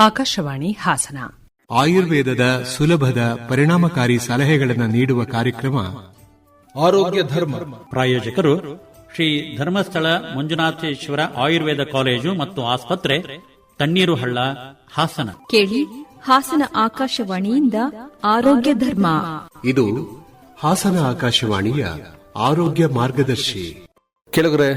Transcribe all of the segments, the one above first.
ಆಕಾಶವಾಣಿ ಹಾಸನ. ಆಯುರ್ವೇದದ ಸುಲಭದ ಪರಿಣಾಮಕಾರಿ ಸಲಹೆಗಳನ್ನು ನೀಡುವ ಕಾರ್ಯಕ್ರಮ ಆರೋಗ್ಯ ಧರ್ಮ. ಪ್ರಾಯೋಜಕರು ಶ್ರೀ ಧರ್ಮಸ್ಥಳ ಮಂಜುನಾಥೇಶ್ವರ ಆಯುರ್ವೇದ ಕಾಲೇಜು ಮತ್ತು ಆಸ್ಪತ್ರೆ ತಣ್ಣೀರು ಹಳ್ಳ ಹಾಸನ. ಕೇಳಿ ಹಾಸನ ಆಕಾಶವಾಣಿಯಿಂದ ಆರೋಗ್ಯ ಧರ್ಮ. ಇದು ಹಾಸನ ಆಕಾಶವಾಣಿಯ ಆರೋಗ್ಯ ಮಾರ್ಗದರ್ಶಿ. ಕೆಳಗರೆ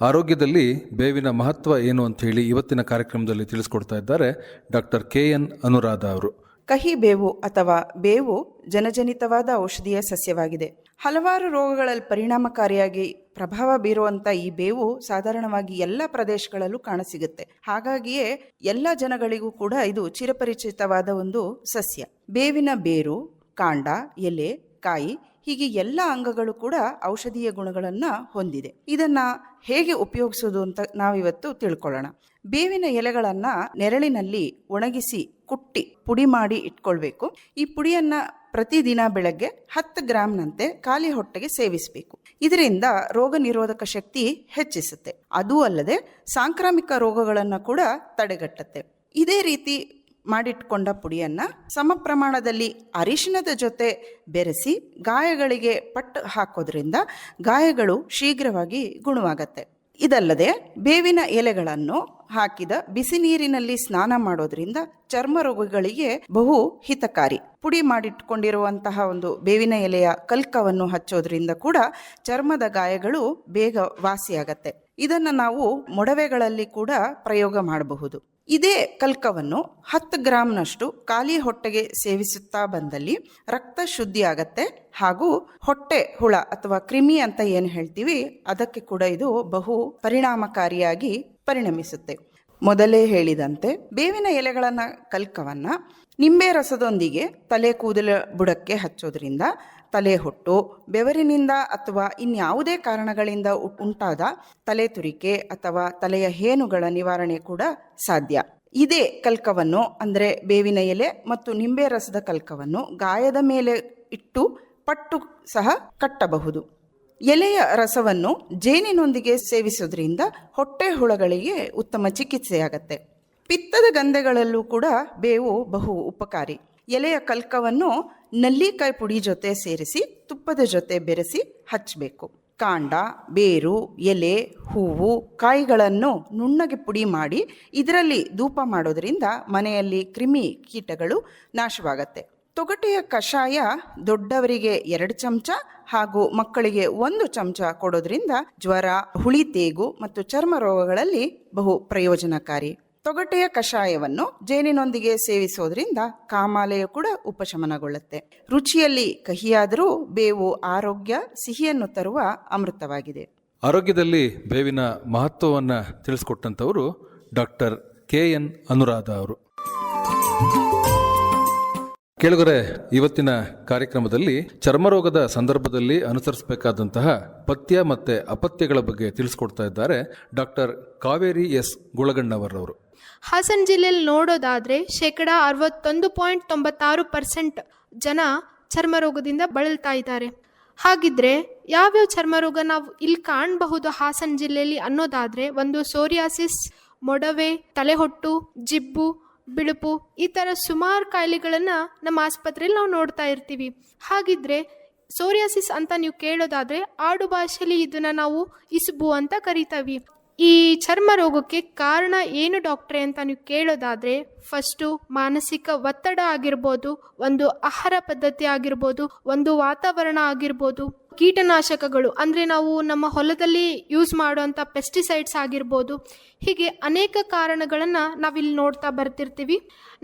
ಆರೋಗ್ಯದಲ್ಲಿ ಬೇವಿನ ಮಹತ್ವ ಏನು ಅಂತ ಹೇಳಿ ಇವತ್ತಿನ ಕಾರ್ಯಕ್ರಮದಲ್ಲಿ ತಿಳಿಸ್ಕೊಡ್ತಾ ಇದ್ದಾರೆ ಡಾಕ್ಟರ್ ಕೆ ಎನ್ ಅನುರಾಧ ಅವರು. ಕಹಿ ಬೇವು ಅಥವಾ ಬೇವು ಜನಜನಿತವಾದ ಔಷಧೀಯ ಸಸ್ಯವಾಗಿದೆ. ಹಲವಾರು ರೋಗಗಳಲ್ಲಿ ಪರಿಣಾಮಕಾರಿಯಾಗಿ ಪ್ರಭಾವ ಬೀರುವಂಥ ಈ ಬೇವು ಸಾಧಾರಣವಾಗಿ ಎಲ್ಲ ಪ್ರದೇಶಗಳಲ್ಲೂ ಕಾಣಸಿಗುತ್ತೆ. ಹಾಗಾಗಿಯೇ ಎಲ್ಲ ಜನಗಳಿಗೂ ಕೂಡ ಇದು ಚಿರಪರಿಚಿತವಾದ ಒಂದು ಸಸ್ಯ. ಬೇವಿನ ಬೇರು, ಕಾಂಡ, ಎಲೆ ಕಾಯಿ, ಹೀಗೆ ಎಲ್ಲ ಅಂಗಗಳು ಕೂಡ ಔಷಧೀಯ ಗುಣಗಳನ್ನು ಹೊಂದಿದೆ. ಇದನ್ನು ಹೇಗೆ ಉಪಯೋಗಿಸೋದು ಅಂತ ನಾವಿವತ್ತು ತಿಳ್ಕೊಳ್ಳೋಣ. ಬೇವಿನ ಎಲೆಗಳನ್ನು ನೆರಳಿನಲ್ಲಿ ಒಣಗಿಸಿ ಕುಟ್ಟಿ ಪುಡಿ ಮಾಡಿ ಇಟ್ಕೊಳ್ಬೇಕು. ಈ ಪುಡಿಯನ್ನು ಪ್ರತಿದಿನ ಬೆಳಗ್ಗೆ ಹತ್ತು ಗ್ರಾಮ್ನಂತೆ ಖಾಲಿ ಹೊಟ್ಟೆಗೆ ಸೇವಿಸಬೇಕು. ಇದರಿಂದ ರೋಗ ನಿರೋಧಕ ಶಕ್ತಿ ಹೆಚ್ಚಿಸುತ್ತೆ. ಅದೂ ಅಲ್ಲದೆ ಸಾಂಕ್ರಾಮಿಕ ರೋಗಗಳನ್ನು ಕೂಡ ತಡೆಗಟ್ಟುತ್ತೆ. ಇದೇ ರೀತಿ ಮಾಡಿಟ್ಕೊಂಡ ಪುಡಿಯನ್ನ ಸಮ ಪ್ರಮಾಣದಲ್ಲಿ ಅರಿಶಿನದ ಜೊತೆ ಬೆರೆಸಿ ಗಾಯಗಳಿಗೆ ಪಟ್ಟು ಹಾಕೋದ್ರಿಂದ ಗಾಯಗಳು ಶೀಘ್ರವಾಗಿ ಗುಣವಾಗತ್ತೆ. ಇದಲ್ಲದೆ ಬೇವಿನ ಎಲೆಗಳನ್ನು ಹಾಕಿದ ಬಿಸಿ ನೀರಿನಲ್ಲಿ ಸ್ನಾನ ಮಾಡೋದ್ರಿಂದ ಚರ್ಮ ರೋಗಗಳಿಗೆ ಬಹು ಹಿತಕಾರಿ. ಪುಡಿ ಮಾಡಿಟ್ಕೊಂಡಿರುವಂತಹ ಒಂದು ಬೇವಿನ ಎಲೆಯ ಕಲ್ಕವನ್ನು ಹಚ್ಚೋದ್ರಿಂದ ಕೂಡ ಚರ್ಮದ ಗಾಯಗಳು ಬೇಗ ವಾಸಿಯಾಗತ್ತೆ ಇದನ್ನು ನಾವು ಮೊಡವೆಗಳಲ್ಲಿ ಕೂಡ ಪ್ರಯೋಗ ಮಾಡಬಹುದು. ಇದೇ ಕಲ್ಕವನ್ನು ಹತ್ತು ಗ್ರಾಂನಷ್ಟು ಖಾಲಿ ಹೊಟ್ಟೆಗೆ ಸೇವಿಸುತ್ತಾ ಬಂದಲ್ಲಿ ರಕ್ತ ಶುದ್ಧಿ ಆಗತ್ತೆ ಹಾಗೂ ಹೊಟ್ಟೆ ಹುಳ ಅಥವಾ ಕ್ರಿಮಿ ಅಂತ ಏನು ಹೇಳ್ತೀವಿ, ಅದಕ್ಕೆ ಕೂಡ ಇದು ಬಹು ಪರಿಣಾಮಕಾರಿಯಾಗಿ ಪರಿಣಮಿಸುತ್ತೆ. ಮೊದಲೇ ಹೇಳಿದಂತೆ ಬೇವಿನ ಎಲೆಗಳನ್ನ ಕಲ್ಕವನ್ನ ನಿಂಬೆ ರಸದೊಂದಿಗೆ ತಲೆ ಕೂದಲ ಬುಡಕ್ಕೆ ಹಚ್ಚೋದ್ರಿಂದ ತಲೆ ಹೊಟ್ಟು, ಬೆವರಿನಿಂದ ಅಥವಾ ಇನ್ಯಾವುದೇ ಕಾರಣಗಳಿಂದ ಉಂಟಾದ ತಲೆ ತುರಿಕೆ ಅಥವಾ ತಲೆಯ ಹೇನುಗಳ ನಿವಾರಣೆ ಕೂಡ ಸಾಧ್ಯ. ಇದೇ ಕಲ್ಕವನ್ನು, ಅಂದರೆ ಬೇವಿನ ಎಲೆ ಮತ್ತು ನಿಂಬೆ ರಸದ ಕಲ್ಕವನ್ನು ಗಾಯದ ಮೇಲೆ ಇಟ್ಟು ಪಟ್ಟು ಸಹ ಕಟ್ಟಬಹುದು. ಎಲೆಯ ರಸವನ್ನು ಜೇನಿನೊಂದಿಗೆ ಸೇವಿಸೋದ್ರಿಂದ ಹೊಟ್ಟೆ ಹುಳಗಳಿಗೆ ಉತ್ತಮ ಚಿಕಿತ್ಸೆಯಾಗತ್ತೆ. ಪಿತ್ತದ ಗಂಧೆಗಳಲ್ಲೂ ಕೂಡ ಬೇವು ಬಹು ಉಪಕಾರಿ. ಎಲೆಯ ಕಲ್ಕವನ್ನು ನಲ್ಲಿಕಾಯಿ ಪುಡಿ ಜೊತೆ ಸೇರಿಸಿ, ತುಪ್ಪದ ಜೊತೆ ಬೆರೆಸಿ ಹಚ್ಚಬೇಕು ಕಾಂಡ, ಬೇರು, ಎಲೆ, ಹೂವು, ಕಾಯಿಗಳನ್ನು ನುಣ್ಣಗೆ ಪುಡಿ ಮಾಡಿ ಇದರಲ್ಲಿ ಧೂಪ ಮಾಡೋದರಿಂದ ಮನೆಯಲ್ಲಿ ಕ್ರಿಮಿ ಕೀಟಗಳು ನಾಶವಾಗತ್ತೆ. ತೊಗಟೆಯ ಕಷಾಯ ದೊಡ್ಡವರಿಗೆ ಎರಡು ಚಮಚ ಹಾಗೂ ಮಕ್ಕಳಿಗೆ ಒಂದು ಚಮಚ ಕೊಡೋದ್ರಿಂದ ಜ್ವರ, ಹುಳಿ, ತೇಗು ಮತ್ತು ಚರ್ಮ ರೋಗಗಳಲ್ಲಿ ಬಹು ಪ್ರಯೋಜನಕಾರಿ. ತೊಗಟೆಯ ಕಷಾಯವನ್ನು ಜೇನಿನೊಂದಿಗೆ ಸೇವಿಸೋದ್ರಿಂದ ಕಾಮಾಲೆಯ ಕೂಡ ಉಪಶಮನಗೊಳ್ಳುತ್ತೆ. ರುಚಿಯಲ್ಲಿ ಕಹಿಯಾದರೂ ಬೇವು ಆರೋಗ್ಯ, ಸಿಹಿಯನ್ನು ತರುವ ಅಮೃತವಾಗಿದೆ. ಆರೋಗ್ಯದಲ್ಲಿ ಬೇವಿನ ಮಹತ್ವವನ್ನು ತಿಳಿಸ್ಕೊಟ್ಟಂಥವರು ಡಾಕ್ಟರ್ ಕೆ ಎನ್ ಅನುರಾಧ ಅವರು. ಕೇಳುಗರೆ, ಇವತ್ತಿನ ಕಾರ್ಯಕ್ರಮದಲ್ಲಿ ಚರ್ಮರೋಗದ ಸಂದರ್ಭದಲ್ಲಿ ಅನುಸರಿಸಬೇಕಾದಂತಹ ಪಥ್ಯ ಮತ್ತೆ ಅಪತ್ಯಗಳ ಬಗ್ಗೆ ತಿಳಿಸ್ಕೊಡ್ತಾ ಇದ್ದಾರೆ ಡಾಕ್ಟರ್ ಕಾವೇರಿ ಎಸ್ ಗುಳಗಣ್ಣವರವರು. ಹಾಸನ ಜಿಲ್ಲೆಯಲ್ಲಿ ನೋಡೋದಾದರೆ ಶೇಕಡ ಅರವತ್ತೊಂದು ಪಾಯಿಂಟ್ ತೊಂಬತ್ತಾರು ಪರ್ಸೆಂಟ್ ಜನ ಚರ್ಮರೋಗದಿಂದ ಬಳಲ್ತಾ ಇದ್ದಾರೆ. ಹಾಗಿದ್ರೆ ಯಾವ್ಯಾವ ಚರ್ಮರೋಗ ನಾವು ಇಲ್ಲಿ ಕಾಣಬಹುದು ಹಾಸನ ಜಿಲ್ಲೆಯಲ್ಲಿ ಅನ್ನೋದಾದ್ರೆ ಒಂದು ಸೋರಿಯಾಸಿಸ್, ಮೊಡವೆ, ತಲೆಹೊಟ್ಟು, ಜಿಬ್ಬು, ಬಿಳುಪು ಈ ಥರ ಸುಮಾರು ಕಾಯಿಲೆಗಳನ್ನು ನಮ್ಮ ಆಸ್ಪತ್ರೆಯಲ್ಲಿ ನಾವು ನೋಡ್ತಾ ಇರ್ತೀವಿ. ಹಾಗಿದ್ರೆ ಸೋರಿಯಾಸಿಸ್ ಅಂತ ನೀವು ಕೇಳೋದಾದ್ರೆ ಆಡು ಭಾಷೆಯಲ್ಲಿ ಇದನ್ನ ನಾವು ಇಸುಬು ಅಂತ ಕರಿತೀವಿ. ಈ ಚರ್ಮ ರೋಗಕ್ಕೆ ಕಾರಣ ಏನು ಡಾಕ್ಟ್ರೆ ಅಂತ ನೀವು ಕೇಳೋದಾದರೆ, ಫಸ್ಟು ಮಾನಸಿಕ ಒತ್ತಡ ಆಗಿರ್ಬೋದು, ಒಂದು ಆಹಾರ ಪದ್ಧತಿ ಆಗಿರ್ಬೋದು, ಒಂದು ವಾತಾವರಣ ಆಗಿರ್ಬೋದು, ಕೀಟನಾಶಕಗಳು. ಅಂದರೆ ನಾವು ನಮ್ಮ ಹೊಲದಲ್ಲಿ ಯೂಸ್ ಮಾಡುವಂಥ ಪೆಸ್ಟಿಸೈಡ್ಸ್ ಆಗಿರ್ಬೋದು ಹೀಗೆ ಅನೇಕ ಕಾರಣಗಳನ್ನು ನಾವಿಲ್ಲಿ ನೋಡ್ತಾ ಬರ್ತಿರ್ತೀವಿ.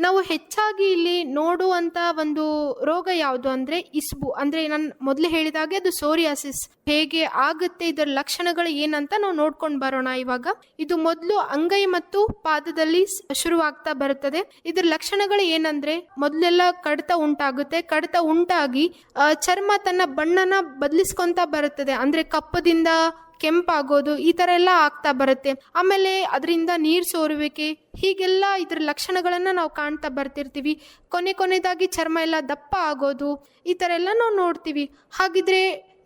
ನಾವು ಹೆಚ್ಚಾಗಿ ಇಲ್ಲಿ ನೋಡುವಂಥ ಒಂದು ರೋಗ ಯಾವುದು ಅಂದರೆ ಇಸ್ಬು. ಅಂದರೆ ನಾನು ಮೊದಲು ಹೇಳಿದಾಗೆ ಅದು ಸೋರಿಯಾಸಿಸ್. ಹೇಗೆ ಆಗುತ್ತೆ ಇದರ ಲಕ್ಷಣಗಳು ಏನಂತ ನಾವು ನೋಡ್ಕೊಂಡು ಬರೋಣ ಇವಾಗ. ಇದು ಮೊದಲು ಅಂಗೈ ಮತ್ತು ಪಾದದಲ್ಲಿ ಶುರುವಾಗ್ತಾ ಬರುತ್ತದೆ. ಇದರ ಲಕ್ಷಣಗಳು ಏನಂದ್ರೆ ಮೊದಲೆಲ್ಲ ಕಡಿತ ಉಂಟಾಗುತ್ತೆ. ಕಡಿತ ಉಂಟಾಗಿ ಚರ್ಮ ತನ್ನ ಬಣ್ಣನ ಬದಲಿಸ್ಕೊಂತ ಬರುತ್ತದೆ. ಅಂದ್ರೆ ಕಪ್ಪದಿಂದ ಕೆಂಪಾಗೋದು ಈ ತರ ಎಲ್ಲ ಆಗ್ತಾ ಬರುತ್ತೆ. ಆಮೇಲೆ ಅದರಿಂದ ನೀರು ಸೋರುವಿಕೆ ಹೀಗೆಲ್ಲ ಇದ್ರ ಲಕ್ಷಣಗಳನ್ನು ನಾವು ಕಾಣ್ತಾ ಬರ್ತಿರ್ತೀವಿ. ಕೊನೆ ಕೊನೆದಾಗಿ ಚರ್ಮ ಎಲ್ಲ ದಪ್ಪ ಆಗೋದು ಈ ಥರ ಎಲ್ಲ ನಾವು ನೋಡ್ತೀವಿ. ಹಾಗಿದ್ರೆ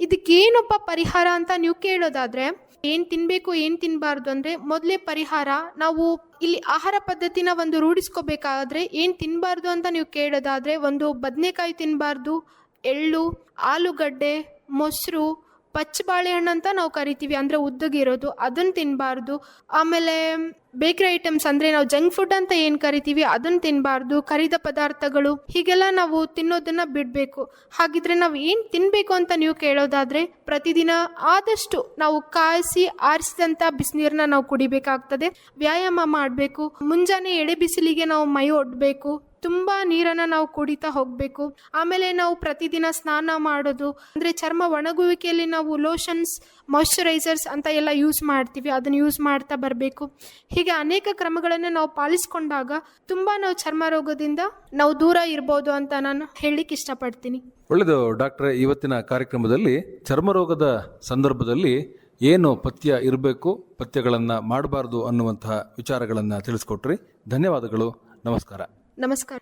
ಇದಕ್ಕೇನಪ್ಪ ಪರಿಹಾರ ಅಂತ ನೀವು ಕೇಳೋದಾದ್ರೆ ಏನು ತಿನ್ಬೇಕು, ಏನು ತಿನ್ನಬಾರ್ದು ಅಂದ್ರೆ ಮೊದಲೇ ಪರಿಹಾರ ನಾವು ಇಲ್ಲಿ ಆಹಾರ ಪದ್ಧತಿನ ಒಂದು ರೂಢಿಸ್ಕೋಬೇಕಾದ್ರೆ ಏನು ತಿನ್ನಬಾರ್ದು ಅಂತ ನೀವು ಕೇಳೋದಾದ್ರೆ ಒಂದು ಬದನೆಕಾಯಿ ತಿನ್ನಬಾರ್ದು ಎಳ್ಳು, ಆಲೂಗಡ್ಡೆ, ಮೊಸರು ಪಚ್ಚ ಬಾಳೆಹಣ್ಣು ಅಂತ ನಾವು ಕರಿತೀವಿ. ಅಂದರೆ ಉದ್ದಗಿರೋದು ಅದನ್ನು ತಿನ್ನಬಾರ್ದು ಆಮೇಲೆ ಬೇಕ್ರಿ ಐಟಮ್ಸ್ ಅಂದರೆ ನಾವು ಜಂಕ್ ಫುಡ್ ಅಂತ ಏನು ಕರಿತೀವಿ, ಅದನ್ನು ತಿನ್ನಬಾರ್ದು ಕರಿದ ಪದಾರ್ಥಗಳು, ಹೀಗೆಲ್ಲ ನಾವು ತಿನ್ನೋದನ್ನು ಬಿಡಬೇಕು. ಹಾಗಿದ್ರೆ ನಾವು ಏನು ತಿನ್ನಬೇಕು ಅಂತ ನೀವು ಕೇಳೋದಾದರೆ, ಪ್ರತಿದಿನ ಆದಷ್ಟು ನಾವು ಕಾಯಿಸಿ ಆರಿಸಿದಂಥ ಬಿಸಿನೀರನ್ನ ನಾವು ಕುಡಿಬೇಕಾಗ್ತದೆ. ವ್ಯಾಯಾಮ ಮಾಡಬೇಕು. ಮುಂಜಾನೆ ಎಳೆ ಬಿಸಿಲಿಗೆ ನಾವು ಮೈ ಒಡ್ಬೇಕು. ತುಂಬ ನೀರನ್ನು ನಾವು ಕುಡಿತಾ ಹೋಗಬೇಕು. ಆಮೇಲೆ ನಾವು ಪ್ರತಿದಿನ ಸ್ನಾನ ಮಾಡೋದು, ಅಂದರೆ ಚರ್ಮ ಒಣಗುವಿಕೆಯಲ್ಲಿ ನಾವು ಲೋಷನ್ಸ್ ಮಾಯಶ್ಚರೈಸರ್ಸ್ ಅಂತ ಎಲ್ಲ ಯೂಸ್ ಮಾಡ್ತೀವಿ, ಅದನ್ನು ಯೂಸ್ ಮಾಡ್ತಾ ಬರಬೇಕು. ಹೀಗೆ ಅನೇಕ ಕ್ರಮಗಳನ್ನು ನಾವು ಪಾಲಿಸ್ಕೊಂಡಾಗ ತುಂಬ ನಾವು ಚರ್ಮ ರೋಗದಿಂದ ನಾವು ದೂರ ಇರ್ಬೋದು ಅಂತ ನಾನು ಹೇಳಲಿಕ್ಕೆ ಇಷ್ಟಪಡ್ತೀನಿ. ಒಳ್ಳೆಯದು ಡಾಕ್ಟ್ರೆ ಇವತ್ತಿನ ಕಾರ್ಯಕ್ರಮದಲ್ಲಿ ಚರ್ಮರೋಗದ ಸಂದರ್ಭದಲ್ಲಿ ಏನು ಪಥ್ಯ ಇರಬೇಕು, ಪಥ್ಯಗಳನ್ನು ಮಾಡಬಾರ್ದು ಅನ್ನುವಂತಹ ವಿಚಾರಗಳನ್ನು ತಿಳಿಸ್ಕೊಟ್ರಿ. ಧನ್ಯವಾದಗಳು, ನಮಸ್ಕಾರ. ನಮಸ್ಕಾರ.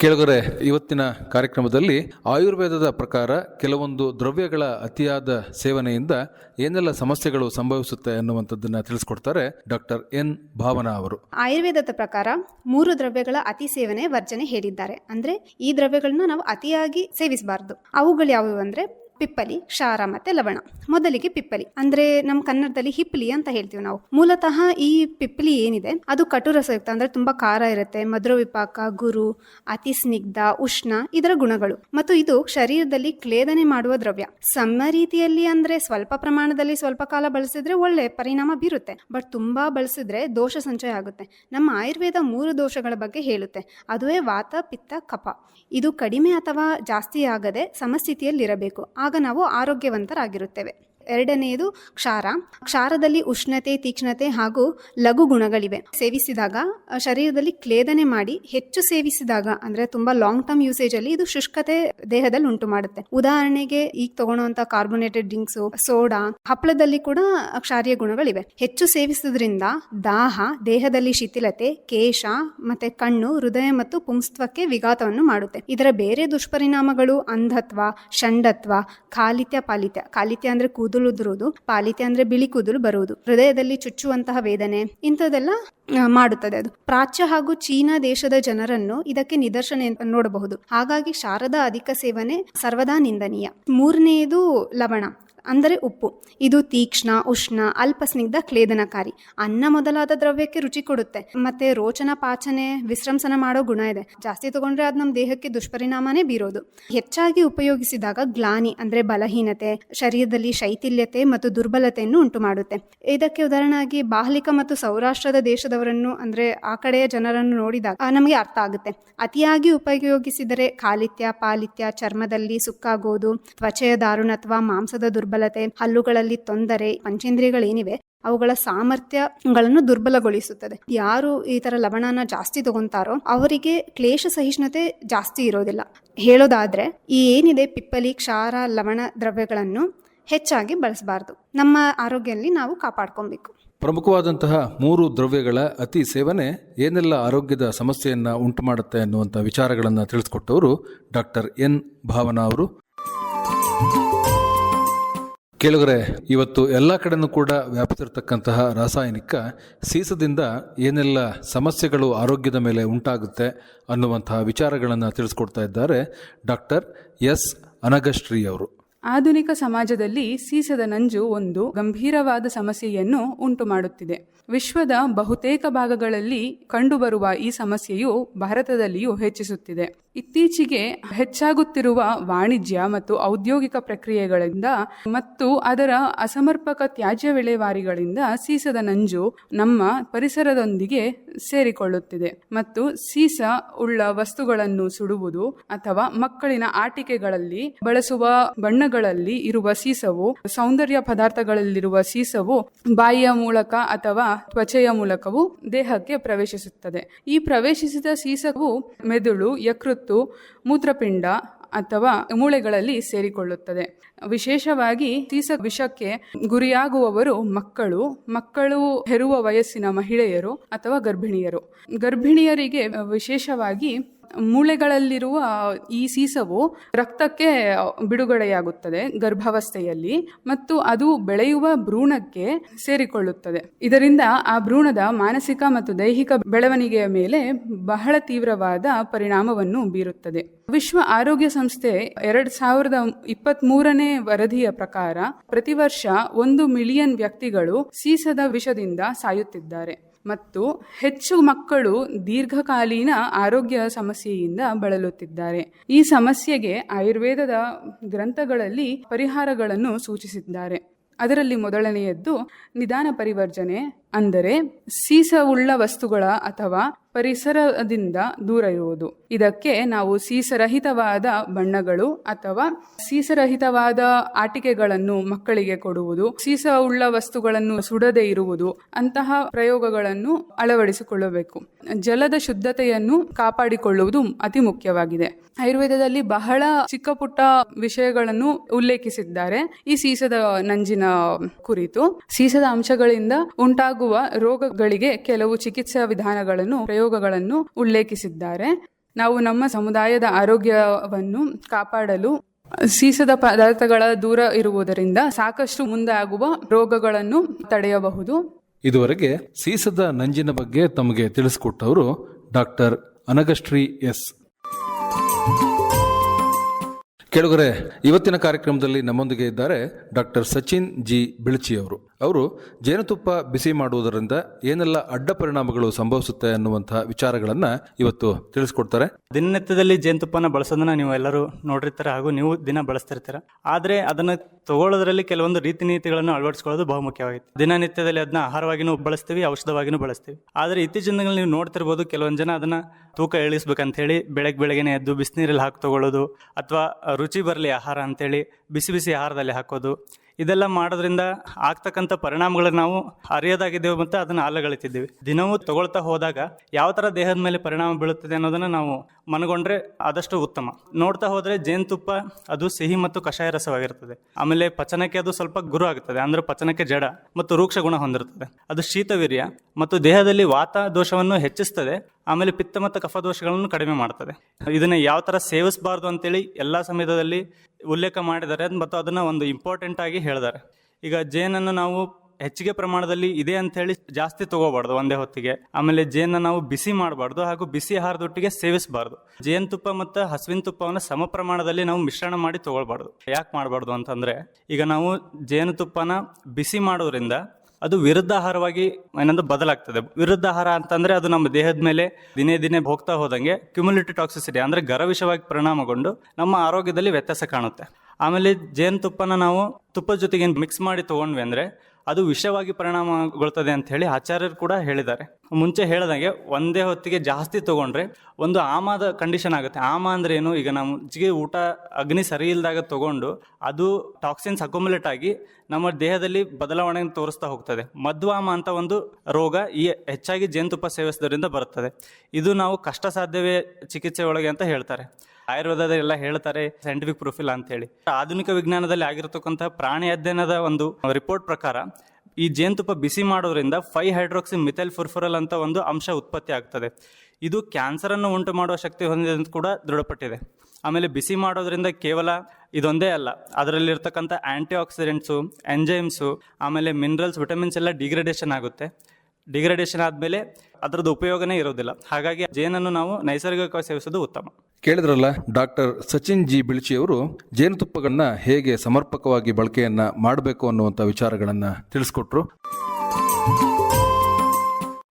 ಕೇಳುಗರೆ ಇವತ್ತಿನ ಕಾರ್ಯಕ್ರಮದಲ್ಲಿ ಆಯುರ್ವೇದದ ಪ್ರಕಾರ ಕೆಲವೊಂದು ದ್ರವ್ಯಗಳ ಅತಿಯಾದ ಸೇವನೆಯಿಂದ ಏನೆಲ್ಲ ಸಮಸ್ಯೆಗಳು ಸಂಭವಿಸುತ್ತೆ ಅನ್ನುವಂಥದ್ದನ್ನ ತಿಳಿಸ್ಕೊಡ್ತಾರೆ ಡಾಕ್ಟರ್ ಎನ್ ಭಾವನಾ ಅವರು. ಆಯುರ್ವೇದದ ಪ್ರಕಾರ ಮೂರು ದ್ರವ್ಯಗಳ ಅತಿ ಸೇವನೆ ವರ್ಜನೆ ಹೇಳಿದ್ದಾರೆ. ಅಂದ್ರೆ ಈ ದ್ರವ್ಯಗಳನ್ನ ನಾವು ಅತಿಯಾಗಿ ಸೇವಿಸಬಾರದು. ಅವುಗಳು ಯಾವುವು ಅಂದ್ರೆ ಪಿಪ್ಪಲಿ ಕ್ಷಾರ ಮತ್ತೆ ಲವಣ. ಮೊದಲಿಗೆ ಪಿಪ್ಪಲಿ, ಅಂದ್ರೆ ನಮ್ಮ ಕನ್ನಡದಲ್ಲಿ ಹಿಪ್ಪಲಿ ಅಂತ ಹೇಳ್ತೀವಿ ನಾವು. ಮೂಲತಃ ಈ ಪಿಪ್ಪಲಿ ಏನಿದೆ, ಅದು ಕಟುರಸಯುಕ್ತ, ಅಂದ್ರೆ ತುಂಬಾ ಖಾರ ಇರುತ್ತೆ. ಮಧುರ ವಿಪಾಕ, ಗುರು, ಅತಿ ಸ್ನಿಗ್ಧ, ಉಷ್ಣ, ಇದರ ಗುಣಗಳು. ಮತ್ತು ಇದು ಶರೀರದಲ್ಲಿ ಕ್ಲೇದನೆ ಮಾಡುವ ದ್ರವ್ಯ. ಸಮ ರೀತಿಯಲ್ಲಿ ಅಂದ್ರೆ ಸ್ವಲ್ಪ ಪ್ರಮಾಣದಲ್ಲಿ ಸ್ವಲ್ಪ ಕಾಲ ಬಳಸಿದ್ರೆ ಒಳ್ಳೆ ಪರಿಣಾಮ ಬೀರುತ್ತೆ. ಬಟ್ ತುಂಬಾ ಬಳಸಿದ್ರೆ ದೋಷ ಸಂಚಯ ಆಗುತ್ತೆ. ನಮ್ಮ ಆಯುರ್ವೇದ ಮೂರು ದೋಷಗಳ ಬಗ್ಗೆ ಹೇಳುತ್ತೆ. ಅದುವೇ ವಾತ, ಪಿತ್ತ, ಕಫ. ಇದು ಕಡಿಮೆ ಅಥವಾ ಜಾಸ್ತಿ ಆಗದೆ ಸಮಸ್ಥಿತಿಯಲ್ಲಿರಬೇಕು. ಆಗ ನಾವು ಆರೋಗ್ಯವಂತರಾಗಿರುತ್ತೇವೆ. ಎರಡನೆಯದು ಕ್ಷಾರ. ಕ್ಷಾರದಲ್ಲಿ ಉಷ್ಣತೆ, ತೀಕ್ಷ್ಣತೆ ಹಾಗೂ ಲಘು ಗುಣಗಳಿವೆ. ಸೇವಿಸಿದಾಗ ಶರೀರದಲ್ಲಿ ಕ್ಲೇದನೆ ಮಾಡಿ ಹೆಚ್ಚು ಸೇವಿಸಿದಾಗ, ಅಂದ್ರೆ ತುಂಬಾ ಲಾಂಗ್ ಟರ್ಮ್ ಯೂಸೇಜ್ ಅಲ್ಲಿ ಇದು ಶುಷ್ಕತೆ ದೇಹದಲ್ಲಿ ಉಂಟು ಮಾಡುತ್ತೆ. ಉದಾಹರಣೆಗೆ ಈಗ ತಗೊಳ್ಳುವಂತ ಕಾರ್ಬೋನೇಟೆಡ್ ಡ್ರಿಂಕ್ಸ್ ಸೋಡಾ ಹಪ್ಪಳದಲ್ಲಿ ಕೂಡ ಕ್ಷಾರೀಯ ಗುಣಗಳಿವೆ. ಹೆಚ್ಚು ಸೇವಿಸುವುದರಿಂದ ದಾಹ, ದೇಹದಲ್ಲಿ ಶಿಥಿಲತೆ, ಕೇಶ ಮತ್ತೆ ಕಣ್ಣು, ಹೃದಯ ಮತ್ತು ಪುಂಸ್ತ್ವಕ್ಕೆ ವಿಘಾತವನ್ನು ಮಾಡುತ್ತೆ. ಇದರ ಬೇರೆ ದುಷ್ಪರಿಣಾಮಗಳು ಅಂಧತ್ವ, ಷಂಡತ್ವ, ಕಾಲಿತ್ಯ, ಪಾಲಿತ್ಯ. ಕಾಲಿತ್ಯ ಅಂದ್ರೆ ಕೂದಲು ಉದುರುವುದು ಪಾಲಿತೆ ಅಂದ್ರೆ ಬಿಳಿ ಕೂದಲು ಬರುವುದು, ಹೃದಯದಲ್ಲಿ ಚುಚ್ಚುವಂತಹ ವೇದನೆ, ಇಂಥದ್ದೆಲ್ಲ ಮಾಡುತ್ತದೆ ಅದು. ಪ್ರಾಚ್ಯ ಹಾಗೂ ಚೀನಾ ದೇಶದ ಜನರನ್ನು ಇದಕ್ಕೆ ನಿದರ್ಶನ ನೋಡಬಹುದು. ಹಾಗಾಗಿ ಶಾರದಾ ಅಧಿಕ ಸೇವನೆ ಸರ್ವದಾ ನಿಂದನೀಯ. ಮೂರನೆಯದು ಲವಣ. ಅಂದರೆ ಉಪ್ಪು. ಇದು ತೀಕ್ಷ್ಣ, ಉಷ್ಣ ಅಲ್ಪ ಸ್ನಿಗ್ಧ ಕ್ಲೇದನಕಾರಿ. ಅನ್ನ ಮೊದಲಾದ ದ್ರವ್ಯಕ್ಕೆ ರುಚಿ ಕೊಡುತ್ತೆ. ಮತ್ತೆ ರೋಚನ ಪಾಚನೆ, ವಿಶ್ರಂಸನ ಮಾಡೋ ಗುಣ ಇದೆ. ಜಾಸ್ತಿ ತಗೊಂಡ್ರೆ ಅದು ನಮ್ಮ ದೇಹಕ್ಕೆ ದುಷ್ಪರಿಣಾಮನೇ ಬೀರೋದು. ಹೆಚ್ಚಾಗಿ ಉಪಯೋಗಿಸಿದಾಗ ಗ್ಲಾನಿ ಅಂದ್ರೆ ಬಲಹೀನತೆ, ಶರೀರದಲ್ಲಿ ಶೈಥಿಲ್ಯತೆ ಮತ್ತು ದುರ್ಬಲತೆಯನ್ನು ಉಂಟು ಮಾಡುತ್ತೆ ಇದಕ್ಕೆ ಉದಾಹರಣೆಯಾಗಿ ಬಾಹ್ಲಿಕ ಮತ್ತು ಸೌರಾಷ್ಟ್ರದ ದೇಶದವರನ್ನು ಅಂದ್ರೆ ಆ ಕಡೆಯ ಜನರನ್ನು ನೋಡಿದಾಗ ನಮಗೆ ಅರ್ಥ ಆಗುತ್ತೆ. ಅತಿಯಾಗಿ ಉಪಯೋಗಿಸಿದರೆ ಕಾಲಿತ್ಯ, ಪಾಲಿತ್ಯ, ಚರ್ಮದಲ್ಲಿ ಸುಕ್ಕಾಗೋದು, ತ್ವಚೆಯ ದಾರುಣತ್ವ, ಮಾಂಸದ ದುರ್ಬಲತೆ, ಹಲ್ಲುಗಳಲ್ಲಿ ತೊಂದರೆ, ಪಂಚೇಂದ್ರಿಯಗಳೇನಿವೆ, ಅವುಗಳ ಸಾಮರ್ಥ್ಯಗಳನ್ನು ದುರ್ಬಲಗೊಳಿಸುತ್ತದೆ. ಯಾರು ಈ ತರ ಲವಣನ ಜಾಸ್ತಿ ತಗೊಂತಾರೋ ಅವರಿಗೆ ಕ್ಲೇಶ ಸಹಿಷ್ಣುತೆ ಜಾಸ್ತಿ ಇರೋದಿಲ್ಲ. ಹೇಳೋದಾದ್ರೆ, ಈ ಏನಿದೆ ಪಿಪ್ಪಲಿ, ಕ್ಷಾರ, ಲವಣ ದ್ರವ್ಯಗಳನ್ನು ಹೆಚ್ಚಾಗಿ ಬಳಸಬಾರ್ದು. ನಮ್ಮ ಆರೋಗ್ಯದಲ್ಲಿ ನಾವು ಕಾಪಾಡ್ಕೊಬೇಕು. ಪ್ರಮುಖವಾದಂತಹ ಮೂರು ದ್ರವ್ಯಗಳ ಅತಿ ಸೇವನೆ ಏನೆಲ್ಲ ಆರೋಗ್ಯದ ಸಮಸ್ಯೆಯನ್ನು ಉಂಟು ಮಾಡುತ್ತೆ ಅನ್ನುವಂಥ ವಿಚಾರಗಳನ್ನು ತಿಳಿಸ್ಕೊಟ್ಟವರು ಡಾಕ್ಟರ್ ಎನ್ ಭಾವನಾ ಅವರು. ಕೇಳುಗರೆ, ಇವತ್ತು ಎಲ್ಲ ಕಡೆನೂ ಕೂಡ ವ್ಯಾಪಿಸಿರ್ತಕ್ಕಂತಹ ರಾಸಾಯನಿಕ ಸೀಸದಿಂದ ಏನೆಲ್ಲ ಸಮಸ್ಯೆಗಳು ಆರೋಗ್ಯದ ಮೇಲೆ ಉಂಟಾಗುತ್ತೆ ಅನ್ನುವಂತಹ ವಿಚಾರಗಳನ್ನು ತಿಳಿಸ್ಕೊಡ್ತಾ ಇದ್ದಾರೆ ಡಾಕ್ಟರ್ ಎಸ್. ಅನಗಶ್ರೀ ಅವರು ಆಧುನಿಕ ಸಮಾಜದಲ್ಲಿ ಸೀಸದ ನಂಜು ಒಂದು ಗಂಭೀರವಾದ ಸಮಸ್ಯೆಯನ್ನು ಉಂಟು ಮಾಡುತ್ತಿದೆ ವಿಶ್ವದ ಬಹುತೇಕ ಭಾಗಗಳಲ್ಲಿ ಕಂಡುಬರುವ ಈ ಸಮಸ್ಯೆಯು ಭಾರತದಲ್ಲಿಯೂ ಹೆಚ್ಚಿಸುತ್ತಿದೆ. ಇತ್ತೀಚೆಗೆ ಹೆಚ್ಚಾಗುತ್ತಿರುವ ವಾಣಿಜ್ಯ ಮತ್ತು ಔದ್ಯೋಗಿಕ ಪ್ರಕ್ರಿಯೆಗಳಿಂದ ಮತ್ತು ಅದರ ಅಸಮರ್ಪಕ ತ್ಯಾಜ್ಯ ವಿಲೇವಾರಿಗಳಿಂದ ಸೀಸದ ನಂಜು ನಮ್ಮ ಪರಿಸರದೊಂದಿಗೆ ಸೇರಿಕೊಳ್ಳುತ್ತಿದೆ. ಮತ್ತು ಸೀಸ ಉಳ್ಳ ವಸ್ತುಗಳನ್ನು ಸುಡುವುದು ಅಥವಾ ಮಕ್ಕಳಿನ ಆಟಿಕೆಗಳಲ್ಲಿ ಬಳಸುವ ಬಣ್ಣಗಳಲ್ಲಿ ಇರುವ ಸೀಸವು ಸೌಂದರ್ಯ ಪದಾರ್ಥಗಳಲ್ಲಿರುವ ಸೀಸವು ಬಾಯಿಯ ಮೂಲಕ ಅಥವಾ ತ್ವಚೆಯ ಮೂಲಕವು ದೇಹಕ್ಕೆ ಪ್ರವೇಶಿಸುತ್ತದೆ. ಈ ಪ್ರವೇಶಿಸಿದ ಸೀಸವು ಮೆದುಳು, ಯಕೃತ್ತು, ಮೂತ್ರಪಿಂಡ ಅಥವಾ ಮೂಳೆಗಳಲ್ಲಿ ಸೇರಿಕೊಳ್ಳುತ್ತದೆ. ವಿಶೇಷವಾಗಿ ಸೀಸ ವಿಷಕ್ಕೆ ಗುರಿಯಾಗುವವರು ಮಕ್ಕಳು ಮಕ್ಕಳು ಹೆರುವ ವಯಸ್ಸಿನ ಮಹಿಳೆಯರು ಅಥವಾ ಗರ್ಭಿಣಿಯರು. ಗರ್ಭಿಣಿಯರಿಗೆ ವಿಶೇಷವಾಗಿ ಮೂಳೆಗಳಲ್ಲಿರುವ ಈ ಸೀಸವು ರಕ್ತಕ್ಕೆ ಬಿಡುಗಡೆಯಾಗುತ್ತದೆ ಗರ್ಭಾವಸ್ಥೆಯಲ್ಲಿ ಮತ್ತು ಅದು ಬೆಳೆಯುವ ಭ್ರೂಣಕ್ಕೆ ಸೇರಿಕೊಳ್ಳುತ್ತದೆ. ಇದರಿಂದ ಆ ಭ್ರೂಣದ ಮಾನಸಿಕ ಮತ್ತು ದೈಹಿಕ ಬೆಳವಣಿಗೆಯ ಮೇಲೆ ಬಹಳ ತೀವ್ರವಾದ ಪರಿಣಾಮವನ್ನು ಬೀರುತ್ತದೆ. ವಿಶ್ವ ಆರೋಗ್ಯ ಸಂಸ್ಥೆ ಎರಡ್ ಸಾವಿರದ ಇಪ್ಪತ್ತ್ ಮೂರನೇ ವರದಿಯ ಪ್ರಕಾರ ಪ್ರತಿ ವರ್ಷ ಒಂದು ಮಿಲಿಯನ್ ವ್ಯಕ್ತಿಗಳು ಸೀಸದ ವಿಷದಿಂದ ಸಾಯುತ್ತಿದ್ದಾರೆ. ಮತ್ತು ಹೆಚ್ಚು ಮಕ್ಕಳು ದೀರ್ಘಕಾಲೀನ ಆರೋಗ್ಯ ಸಮಸ್ಯೆಯಿಂದ ಬಳಲುತ್ತಿದ್ದಾರೆ. ಈ ಸಮಸ್ಯೆಗೆ ಆಯುರ್ವೇದದ ಗ್ರಂಥಗಳಲ್ಲಿ ಪರಿಹಾರಗಳನ್ನು ಸೂಚಿಸಿದ್ದಾರೆ. ಅದರಲ್ಲಿ ಮೊದಲನೆಯದ್ದು ನಿಧಾನ ಪರಿವರ್ಜನೆ ಅಂದರೆ ಸೀಸವುಳ್ಳ ವಸ್ತುಗಳ ಅಥವಾ ಪರಿಸರದಿಂದ ದೂರ ಇರುವುದು. ಇದಕ್ಕೆ ನಾವು ಸೀಸರಹಿತವಾದ ಬಣ್ಣಗಳು ಅಥವಾ ಸೀಸರಹಿತವಾದ ಆಟಿಕೆಗಳನ್ನು ಮಕ್ಕಳಿಗೆ ಕೊಡುವುದು, ಸೀಸವುಳ್ಳ ವಸ್ತುಗಳನ್ನು ಸುಡದೆ ಇರುವುದು, ಅಂತಹ ಪ್ರಯೋಗಗಳನ್ನು ಅಳವಡಿಸಿಕೊಳ್ಳಬೇಕು. ಜಲದ ಶುದ್ಧತೆಯನ್ನು ಕಾಪಾಡಿಕೊಳ್ಳುವುದು ಅತಿ ಮುಖ್ಯವಾಗಿದೆ. ಆಯುರ್ವೇದದಲ್ಲಿ ಬಹಳ ಚಿಕ್ಕ ಪುಟ್ಟ ವಿಷಯಗಳನ್ನು ಉಲ್ಲೇಖಿಸಿದ್ದಾರೆ. ಈ ಸೀಸದ ನಂಜಿನ ಕುರಿತು ಸೀಸದ ಅಂಶಗಳಿಂದ ಉಂಟಾಗುವ ರೋಗಗಳಿಗೆ ಕೆಲವು ಚಿಕಿತ್ಸಾ ವಿಧಾನಗಳನ್ನು, ಪ್ರಯೋಗಗಳನ್ನು ಉಲ್ಲೇಖಿಸಿದ್ದಾರೆ. ನಾವು ನಮ್ಮ ಸಮುದಾಯದ ಆರೋಗ್ಯವನ್ನು ಕಾಪಾಡಲು ಸೀಸದ ಪದಾರ್ಥಗಳ ದೂರ ಇರುವುದರಿಂದ ಸಾಕಷ್ಟು ಮುಂದಾಗುವ ರೋಗಗಳನ್ನು ತಡೆಯಬಹುದು. ಇದುವರೆಗೆ ಸೀಸದ ನಂಜಿನ ಬಗ್ಗೆ ತಮಗೆ ತಿಳಿಸಿಕೊಟ್ಟವರು ಡಾಕ್ಟರ್ ಅನಗಶ್ರೀ ಎಸ್. ಕೆಳಗರೆ, ಇವತ್ತಿನ ಕಾರ್ಯಕ್ರಮದಲ್ಲಿ ನಮ್ಮೊಂದಿಗೆ ಇದ್ದಾರೆ ಡಾಕ್ಟರ್ ಸಚಿನ್ ಜಿ. ಬಿಳ್ಚಿ ಅವರು ಜೇನುತುಪ್ಪ ಬಿಸಿ ಮಾಡುವುದರಿಂದ ಏನೆಲ್ಲ ಅಡ್ಡ ಪರಿಣಾಮಗಳು ಸಂಭವಿಸುತ್ತೆ ಅನ್ನುವಂತಹ ವಿಚಾರಗಳನ್ನು ಇವತ್ತು ತಿಳಿಸ್ಕೊಡ್ತಾರೆ. ದಿನನಿತ್ಯದಲ್ಲಿ ಜೇನುತುಪ್ಪನ ಬಳಸೋದನ್ನ ನೀವು ಎಲ್ಲರೂ ನೋಡಿರ್ತಾರೆ ಹಾಗೂ ನೀವು ದಿನ ಬಳಸ್ತಿರ್ತೀರ. ಆದರೆ ಅದನ್ನ ತಗೊಳ್ಳೋದ್ರಲ್ಲಿ ಕೆಲವೊಂದು ರೀತಿ ನೀತಿಗಳನ್ನು ಅಳವಡಿಸ್ಕೊಳ್ಳೋದು ಬಹುಮುಖ್ಯವಾಗಿದೆ ದಿನನಿತ್ಯದಲ್ಲಿ ಅದನ್ನ ಆಹಾರವಾಗಿನೂ ಬಳಸ್ತೀವಿ, ಔಷಧವಾಗಿನೂ ಬಳಸ್ತೀವಿ. ಆದರೆ ಇತ್ತೀಚಿನ ದಿನಗಳಲ್ಲಿ ನೀವು ನೋಡ್ತಿರ್ಬೋದು ಕೆಲವೊಂದು ಜನ ಅದನ್ನ ತೂಕ ಇಳಿಸ್ಬೇಕಂತ ಹೇಳಿ ಬೆಳಗ್ಗೆ ಬೆಳಗ್ಗೆನೆ ಎದ್ದು ಬಿಸಿನೀರಲ್ಲಿ ಹಾಕಿ ತಗೊಳ್ಳೋದು ಅಥವಾ ರುಚಿ ಬರಲಿ ಆಹಾರ ಅಂತೇಳಿ ಬಿಸಿ ಬಿಸಿ ಆಹಾರದಲ್ಲಿ ಹಾಕೋದು. ಇದೆಲ್ಲ ಮಾಡೋದ್ರಿಂದ ಆಗ್ತಕ್ಕಂಥ ಪರಿಣಾಮಗಳನ್ನ ನಾವು ಅರಿಯೋದಾಗಿದ್ದೇವೆ ಮತ್ತು ಅದನ್ನು ಅಲ್ಲಗಳಿತಿದ್ದೀವಿ ದಿನವೂ ತಗೊಳ್ತಾ ಹೋದಾಗ ಯಾವ ಥರ ದೇಹದ ಮೇಲೆ ಪರಿಣಾಮ ಬೀಳುತ್ತದೆ ಅನ್ನೋದನ್ನು ನಾವು ಮನಗೊಂಡ್ರೆ ಆದಷ್ಟು ಉತ್ತಮ. ನೋಡ್ತಾ ಹೋದರೆ ಜೇನುತುಪ್ಪ ಅದು ಸಿಹಿ ಮತ್ತು ಕಷಾಯ ರಸವಾಗಿರ್ತದೆ ಆಮೇಲೆ ಪಚನಕ್ಕೆ ಅದು ಸ್ವಲ್ಪ ಗುರು ಆಗುತ್ತದೆ ಅಂದರೆ ಪಚನಕ್ಕೆ ಜಡ ಮತ್ತು ರೂಕ್ಷ ಗುಣ ಹೊಂದಿರುತ್ತದೆ. ಅದು ಶೀತವೀರ್ಯ ಮತ್ತು ದೇಹದಲ್ಲಿ ವಾತ ದೋಷವನ್ನು ಹೆಚ್ಚಿಸ್ತದೆ, ಆಮೇಲೆ ಪಿತ್ತ ಮತ್ತು ಕಫ ದೋಷಗಳನ್ನು ಕಡಿಮೆ ಮಾಡ್ತದೆ. ಇದನ್ನು ಯಾವ ಥರ ಸೇವಿಸಬಾರ್ದು ಅಂತೇಳಿ ಎಲ್ಲ ಸಮಯದಲ್ಲಿ ಉಲ್ಲೇಖ ಮಾಡಿದ್ದಾರೆ ಮತ್ತು ಅದನ್ನು ಒಂದು ಇಂಪಾರ್ಟೆಂಟ್ ಆಗಿ ಹೇಳಿದ್ದಾರೆ ಈಗ ಜೇನನ್ನು ನಾವು ಹೆಚ್ಚಿಗೆ ಪ್ರಮಾಣದಲ್ಲಿ ಇದೆ ಅಂತ ಹೇಳಿ ಜಾಸ್ತಿ ತಗೋಬಾರ್ದು ಒಂದೇ ಹೊತ್ತಿಗೆ. ಆಮೇಲೆ ಜೇನ ನಾವು ಬಿಸಿ ಮಾಡಬಾರ್ದು ಹಾಗೂ ಬಿಸಿ ಆಹಾರದೊಟ್ಟಿಗೆ ಸೇವಿಸಬಾರ್ದು. ಜೇನುತುಪ್ಪ ಮತ್ತು ಹಸುವಿನ ತುಪ್ಪವನ್ನು ಸಮ ಪ್ರಮಾಣದಲ್ಲಿ ನಾವು ಮಿಶ್ರಣ ಮಾಡಿ ತಗೊಳ್ಬಾರ್ದು. ಯಾಕೆ ಮಾಡಬಾರ್ದು ಅಂತಂದ್ರೆ, ಈಗ ನಾವು ಜೇನುತುಪ್ಪನ ಬಿಸಿ ಮಾಡೋದ್ರಿಂದ ಅದು ವಿರುದ್ಧ ಆಹಾರವಾಗಿ ಏನಂದ್ರೆ ಬದಲಾಗ್ತದೆ. ವಿರುದ್ಧ ಆಹಾರ ಅಂತಂದ್ರೆ ಅದು ನಮ್ಮ ದೇಹದ ಮೇಲೆ ದಿನೇ ದಿನೇ ಹೋಗ್ತಾ ಹೋದಂಗೆ ಕ್ಯುಮುಲಿಟಿ ಟಾಕ್ಸಿಸಿಟಿ ಅಂದ್ರೆ ಗರವಿಷವಾಗಿ ಪರಿಣಾಮಗೊಂಡು ನಮ್ಮ ಆರೋಗ್ಯದಲ್ಲಿ ವ್ಯತ್ಯಾಸ ಕಾಣುತ್ತೆ. ಆಮೇಲೆ ಜೇನುತುಪ್ಪನ ನಾವು ತುಪ್ಪದ ಜೊತೆಗೆ ಮಿಕ್ಸ್ ಮಾಡಿ ತಗೊಂಡ್ವಿ ಅಂದ್ರೆ ಅದು ವಿಷವಾಗಿ ಪರಿಣಾಮಗೊಳ್ತದೆ ಅಂತ ಹೇಳಿ ಆಚಾರ್ಯರು ಕೂಡ ಹೇಳಿದ್ದಾರೆ. ಮುಂಚೆ ಹೇಳಿದಂಗೆ ಒಂದೇ ಹೊತ್ತಿಗೆ ಜಾಸ್ತಿ ತಗೊಂಡ್ರೆ ಒಂದು ಆಮದ ಕಂಡೀಷನ್ ಆಗುತ್ತೆ. ಆಮ ಅಂದ್ರೆ ಏನು? ಈಗ ನಾವು ಜಿಗೆ ಊಟ ಅಗ್ನಿ ಸರಿ ಇಲ್ದಾಗ ತಗೊಂಡು ಅದು ಟಾಕ್ಸಿನ್ಸ್ ಅಕ್ಯುಮುಲೇಟ್ ಆಗಿ ನಮ್ಮ ದೇಹದಲ್ಲಿ ಬದಲಾವಣೆ ತೋರಿಸ್ತಾ ಹೋಗ್ತದೆ. ಮದ್ವಾಮ ಅಂತ ಒಂದು ರೋಗ ಈ ಹೆಚ್ಚಾಗಿ ಜೇನುತುಪ್ಪ ಸೇವಿಸೋದ್ರಿಂದ ಬರುತ್ತದೆ. ಇದು ನಾವು ಕಷ್ಟ ಸಾಧ್ಯವೇ ಚಿಕಿತ್ಸೆ ಒಳಗೆ ಅಂತ ಹೇಳ್ತಾರೆ. ಆಯುರ್ವೇದದ ಎಲ್ಲ ಹೇಳ್ತಾರೆ ಸೈಂಟಿಫಿಕ್ ಪ್ರೂಫ್ ಇಲ್ಲ ಅಂತ ಹೇಳಿ ಆಧುನಿಕ ವಿಜ್ಞಾನದಲ್ಲಿ ಆಗಿರತಕ್ಕಂತಹ ಪ್ರಾಣಿ ಅಧ್ಯಯನದ ಒಂದು ರಿಪೋರ್ಟ್ ಪ್ರಕಾರ, ಈ ಜೇನುತುಪ್ಪ ಬಿಸಿ ಮಾಡೋದ್ರಿಂದ ಫೈ ಹೈಡ್ರೋಕ್ಸಿ ಮಿಥೈಲ್ ಫುರ್ಫುರಲ್ ಅಂತ ಒಂದು ಅಂಶ ಉತ್ಪತ್ತಿ ಆಗ್ತದೆ. ಇದು ಕ್ಯಾನ್ಸರನ್ನು ಉಂಟು ಮಾಡುವ ಶಕ್ತಿ ಹೊಂದಿದೆ ಅಂತ ಕೂಡ ದೃಢಪಟ್ಟಿದೆ. ಆಮೇಲೆ ಬಿಸಿ ಮಾಡೋದ್ರಿಂದ ಕೇವಲ ಇದೊಂದೇ ಅಲ್ಲ, ಅದರಲ್ಲಿರ್ತಕ್ಕಂಥ ಆ್ಯಂಟಿ ಆಕ್ಸಿಡೆಂಟ್ಸು ಎಂಜೈಮ್ಸು ಆಮೇಲೆ ಮಿನರಲ್ಸ್ ವಿಟಮಿನ್ಸ್ ಎಲ್ಲ ಡಿಗ್ರೇಡೇಷನ್ ಆಗುತ್ತೆ. ಡಿಗ್ರೇಡೇಷನ್ ಆದಮೇಲೆ ಅದರದ್ದು ಉಪಯೋಗನೇ ಇರೋದಿಲ್ಲ. ಹಾಗಾಗಿ ಜೇನನ್ನು ನಾವು ನೈಸರ್ಗಿಕವಾಗಿ ಸೇವಿಸೋದು ಉತ್ತಮ. ಕೇಳಿದ್ರಲ್ಲ ಡಾಕ್ಟರ್ ಸಚಿನ್ ಜಿ ಬಿಳ್ಚಿ ಅವರು ಜೇನುತುಪ್ಪಗಳನ್ನ ಹೇಗೆ ಸಮರ್ಪಕವಾಗಿ ಬಳಕೆಯನ್ನ ಮಾಡಬೇಕು ಅನ್ನುವಂಥ ವಿಚಾರಗಳನ್ನ ತಿಳಿಸ್ಕೊಟ್ರು.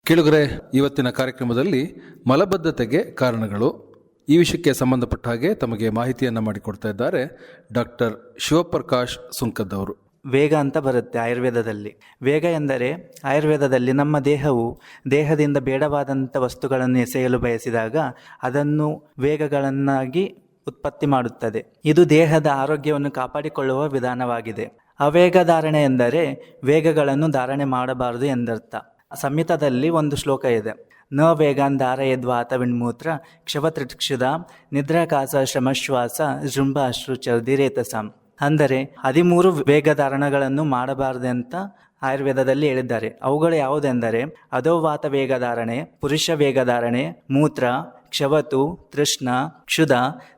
ಕೇಳುಗರೆ, ಇವತ್ತಿನ ಕಾರ್ಯಕ್ರಮದಲ್ಲಿ ಮಲಬದ್ಧತೆಗೆ ಕಾರಣಗಳು. ಈ ವಿಷಯಕ್ಕೆ ಸಂಬಂಧಪಟ್ಟ ಹಾಗೆ ತಮಗೆ ಮಾಹಿತಿಯನ್ನು ಮಾಡಿಕೊಡ್ತಾ ಇದ್ದಾರೆ ಡಾಕ್ಟರ್ ಶಿವಪ್ರಕಾಶ್ ಸುಂಕದ್ ಅವರು. ವೇಗ ಅಂತ ಬರುತ್ತೆ ಆಯುರ್ವೇದದಲ್ಲಿ. ವೇಗ ಎಂದರೆ ಆಯುರ್ವೇದದಲ್ಲಿ ನಮ್ಮ ದೇಹವು ದೇಹದಿಂದ ಬೇಡವಾದಂಥ ವಸ್ತುಗಳನ್ನು ಎಸೆಯಲು ಬಯಸಿದಾಗ ಅದನ್ನು ವೇಗಗಳನ್ನಾಗಿ ಉತ್ಪತ್ತಿ ಮಾಡುತ್ತದೆ. ಇದು ದೇಹದ ಆರೋಗ್ಯವನ್ನು ಕಾಪಾಡಿಕೊಳ್ಳುವ ವಿಧಾನವಾಗಿದೆ. ಅವೇಗ ಧಾರಣೆ ಎಂದರೆ ವೇಗಗಳನ್ನು ಧಾರಣೆ ಮಾಡಬಾರದು ಎಂದರ್ಥ. ಸಂಹಿತದಲ್ಲಿ ಒಂದು ಶ್ಲೋಕ ಇದೆ. ನ ವೇಗಾನ್ ಧಾರಯದ್ವಾತ ವಿಣ್ಮೂತ್ರ ಕ್ಷವತ್ರಿಕ್ಷುದ ನಿದ್ರಾಕಾಸ ಶ್ರಮಶ್ವಾಸ ಜೃಂಭ ಅಶ್ರು ಚರ್ದಿರೇತಸಂ. ಅಂದರೆ ಹದಿಮೂರು ವೇಗಧಾರಣಗಳನ್ನು ಮಾಡಬಾರದೆ ಅಂತ ಆಯುರ್ವೇದದಲ್ಲಿ ಹೇಳಿದ್ದಾರೆ. ಅವುಗಳು ಯಾವುದೆಂದರೆ ಅಧೋವಾತ ವೇಗಧಾರಣೆ, ಪುರುಷ ವೇಗಧಾರಣೆ, ಮೂತ್ರ, ಕ್ಷವತು, ತೃಷ್ಣ ಕ್ಷುಧ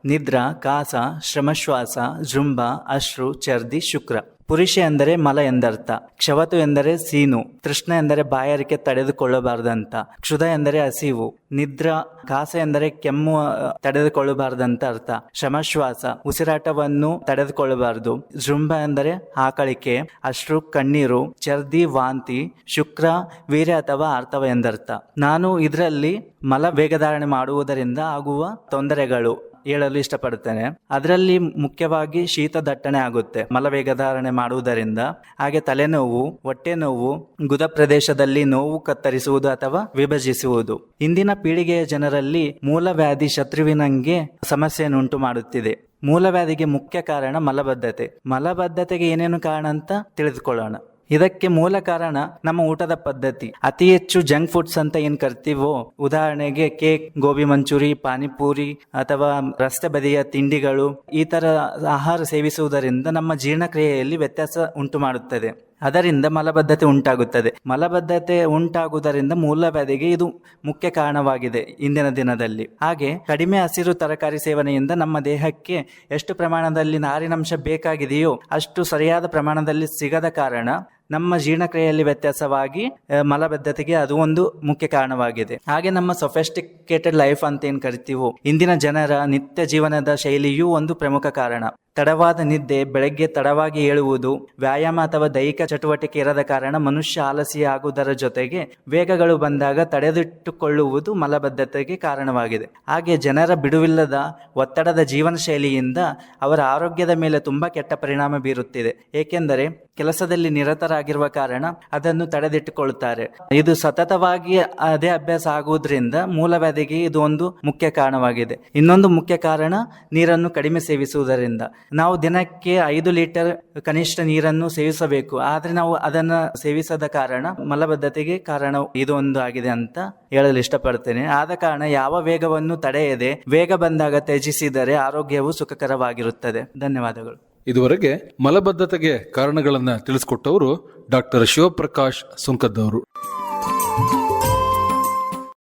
ನಿದ್ರಾ, ಕಾಸ, ಶ್ರಮಶ್ವಾಸ, ಜೃಂಭ, ಅಶ್ರು, ಚರ್ದಿ, ಶುಕ್ರ. ಪುರುಷ ಎಂದರೆ ಮಲ ಎಂದರ್ಥ, ಕ್ಷವತು ಎಂದರೆ ಸೀನು, ತೃಷ್ಣ ಎಂದರೆ ಬಾಯಾರಿಕೆ ತಡೆದುಕೊಳ್ಳಬಾರದಂತ ಕ್ಷುದ ಎಂದರೆ ಹಸಿವು, ನಿದ್ರ, ಕಾಸ ಎಂದರೆ ಕೆಮ್ಮು ತಡೆದುಕೊಳ್ಳಬಾರ್ದಂತ ಅರ್ಥ, ಶ್ರಮಶ್ವಾಸ, ಉಸಿರಾಟವನ್ನು ತಡೆದುಕೊಳ್ಳಬಾರದು, ಜೃಂಭ ಎಂದರೆ ಆಕಳಿಕೆ ಅಶ್ರು, ಕಣ್ಣೀರು, ಚರ್ದಿ, ವಾಂತಿ, ಶುಕ್ರ, ವೀರ್ಯ ಅಥವಾ ಆರ್ತವ ಎಂದರ್ಥ. ನಾನು ಇದರಲ್ಲಿ ಮಲ ವೇಗಧಾರಣೆ ಮಾಡುವುದರಿಂದ ಆಗುವ ತೊಂದರೆಗಳು. ಹೇಳಲು ಇಷ್ಟಪಡುತ್ತೇನೆ. ಅದರಲ್ಲಿ ಮುಖ್ಯವಾಗಿ ಶೀತ ದಟ್ಟಣೆ ಆಗುತ್ತೆ. ಮಲವೇಗ ಧಾರಣೆ ಮಾಡುವುದರಿಂದ. ಹಾಗೆ ತಲೆನೋವು, ಹೊಟ್ಟೆ ನೋವು, ಗುದ ಪ್ರದೇಶದಲ್ಲಿ ನೋವು ಕತ್ತರಿಸುವುದು ಅಥವಾ ವಿಭಜಿಸುವುದು. ಇಂದಿನ ಪೀಳಿಗೆಯ ಜನರಲ್ಲಿ ಮೂಲವ್ಯಾಧಿ ಶತ್ರುವಿನಂಗೆ ಸಮಸ್ಯೆಯನ್ನುಂಟು ಮಾಡುತ್ತಿದೆ. ಮೂಲವ್ಯಾಧಿಗೆ ಮುಖ್ಯ ಕಾರಣ ಮಲಬದ್ಧತೆ. ಮಲಬದ್ಧತೆಗೆ ಏನೇನು ಕಾರಣ ಅಂತ ತಿಳಿದುಕೊಳ್ಳೋಣ. ಇದಕ್ಕೆ ಮೂಲ ಕಾರಣ ನಮ್ಮ ಊಟದ ಪದ್ಧತಿ. ಅತಿ ಹೆಚ್ಚು ಜಂಕ್ ಫುಡ್ಸ್ ಅಂತ ಏನ್ ಕರ್ತೀವೋ, ಉದಾಹರಣೆಗೆ ಕೇಕ್, ಗೋಬಿ ಮಂಚೂರಿ, ಪಾನಿಪೂರಿ ಅಥವಾ ರಸ್ತೆ ಬದಿಯ ತಿಂಡಿಗಳು, ಈ ತರ ಆಹಾರ ಸೇವಿಸುವುದರಿಂದ ನಮ್ಮ ಜೀರ್ಣಕ್ರಿಯೆಯಲ್ಲಿ ವ್ಯತ್ಯಾಸ ಉಂಟು ಮಾಡುತ್ತದೆ. ಅದರಿಂದ ಮಲಬದ್ಧತೆ ಉಂಟಾಗುತ್ತದೆ. ಮಲಬದ್ಧತೆ ಉಂಟಾಗುವುದರಿಂದ ಮೂಲವ್ಯಾಧಿಗೆ ಇದು ಮುಖ್ಯ ಕಾರಣವಾಗಿದೆ ಇಂದಿನ ದಿನದಲ್ಲಿ. ಹಾಗೆ ಕಡಿಮೆ ಹಸಿರು ತರಕಾರಿ ಸೇವನೆಯಿಂದ ನಮ್ಮ ದೇಹಕ್ಕೆ ಎಷ್ಟು ಪ್ರಮಾಣದಲ್ಲಿ ನಾರಿನಂಶ ಬೇಕಾಗಿದೆಯೋ ಅಷ್ಟು ಸರಿಯಾದ ಪ್ರಮಾಣದಲ್ಲಿ ಸಿಗದ ಕಾರಣ ನಮ್ಮ ಜೀರ್ಣಕ್ರಿಯೆಯಲ್ಲಿ ವ್ಯತ್ಯಾಸವಾಗಿ ಮಲಬದ್ಧತೆಗೆ ಅದು ಒಂದು ಮುಖ್ಯ ಕಾರಣವಾಗಿದೆ. ಹಾಗೆ ನಮ್ಮ ಸೊಫೆಸ್ಟಿಕೇಟೆಡ್ ಲೈಫ್ ಅಂತ ಏನ್ ಕರಿತೀವೋ, ಇಂದಿನ ಜನರ ನಿತ್ಯ ಜೀವನದ ಶೈಲಿಯೂ ಒಂದು ಪ್ರಮುಖ ಕಾರಣ. ತಡವಾದ ನಿದ್ದೆ, ಬೆಳಗ್ಗೆ ತಡವಾಗಿ ಏಳುವುದು, ವ್ಯಾಯಾಮ ಅಥವಾ ದೈಹಿಕ ಚಟುವಟಿಕೆ ಇರದ ಕಾರಣ ಮನುಷ್ಯ ಆಲಸಿ ಆಗುವುದರ ಜೊತೆಗೆ ವೇಗಗಳು ಬಂದಾಗ ತಡೆದಿಟ್ಟುಕೊಳ್ಳುವುದು ಮಲಬದ್ಧತೆಗೆ ಕಾರಣವಾಗಿದೆ. ಹಾಗೆ ಜನರ ಬಿಡುವಿಲ್ಲದ ಒತ್ತಡದ ಜೀವನ ಶೈಲಿಯಿಂದ ಅವರ ಆರೋಗ್ಯದ ಮೇಲೆ ತುಂಬಾ ಕೆಟ್ಟ ಪರಿಣಾಮ ಬೀರುತ್ತಿದೆ. ಏಕೆಂದರೆ ಕೆಲಸದಲ್ಲಿ ನಿರತರಾಗಿರುವ ಕಾರಣ ಅದನ್ನು ತಡೆದಿಟ್ಟುಕೊಳ್ಳುತ್ತಾರೆ. ಇದು ಸತತವಾಗಿ ಅದೇ ಅಭ್ಯಾಸ ಆಗುವುದರಿಂದ ಮೂಲವ್ಯಾಧಿಗೆ ಇದು ಒಂದು ಮುಖ್ಯ ಕಾರಣವಾಗಿದೆ. ಇನ್ನೊಂದು ಮುಖ್ಯ ಕಾರಣ ನೀರನ್ನು ಕಡಿಮೆ ಸೇವಿಸುವುದರಿಂದ. ನಾವು ದಿನಕ್ಕೆ ಐದು ಲೀಟರ್ ಕನಿಷ್ಠ ನೀರನ್ನು ಸೇವಿಸಬೇಕು. ಆದರೆ ನಾವು ಅದನ್ನ ಸೇವಿಸದ ಕಾರಣ ಮಲಬದ್ಧತೆಗೆ ಕಾರಣ ಇದು ಒಂದು ಆಗಿದೆ ಅಂತ ಹೇಳಲು ಇಷ್ಟಪಡ್ತೇನೆ. ಆದ ಕಾರಣ ಯಾವ ವೇಗವನ್ನು ತಡೆಯದೆ ವೇಗ ಬಂದಾಗ ತ್ಯಜಿಸಿದರೆ ಆರೋಗ್ಯವು ಸುಖಕರವಾಗಿರುತ್ತದೆ. ಧನ್ಯವಾದಗಳು. ಇದುವರೆಗೆ ಮಲಬದ್ಧತೆಗೆ ಕಾರಣಗಳನ್ನು ತಿಳಿಸಿಕೊಟ್ಟವರು ಡಾಕ್ಟರ್ ಶಿವಪ್ರಕಾಶ್ ಸುಂಕದ್ದವರು.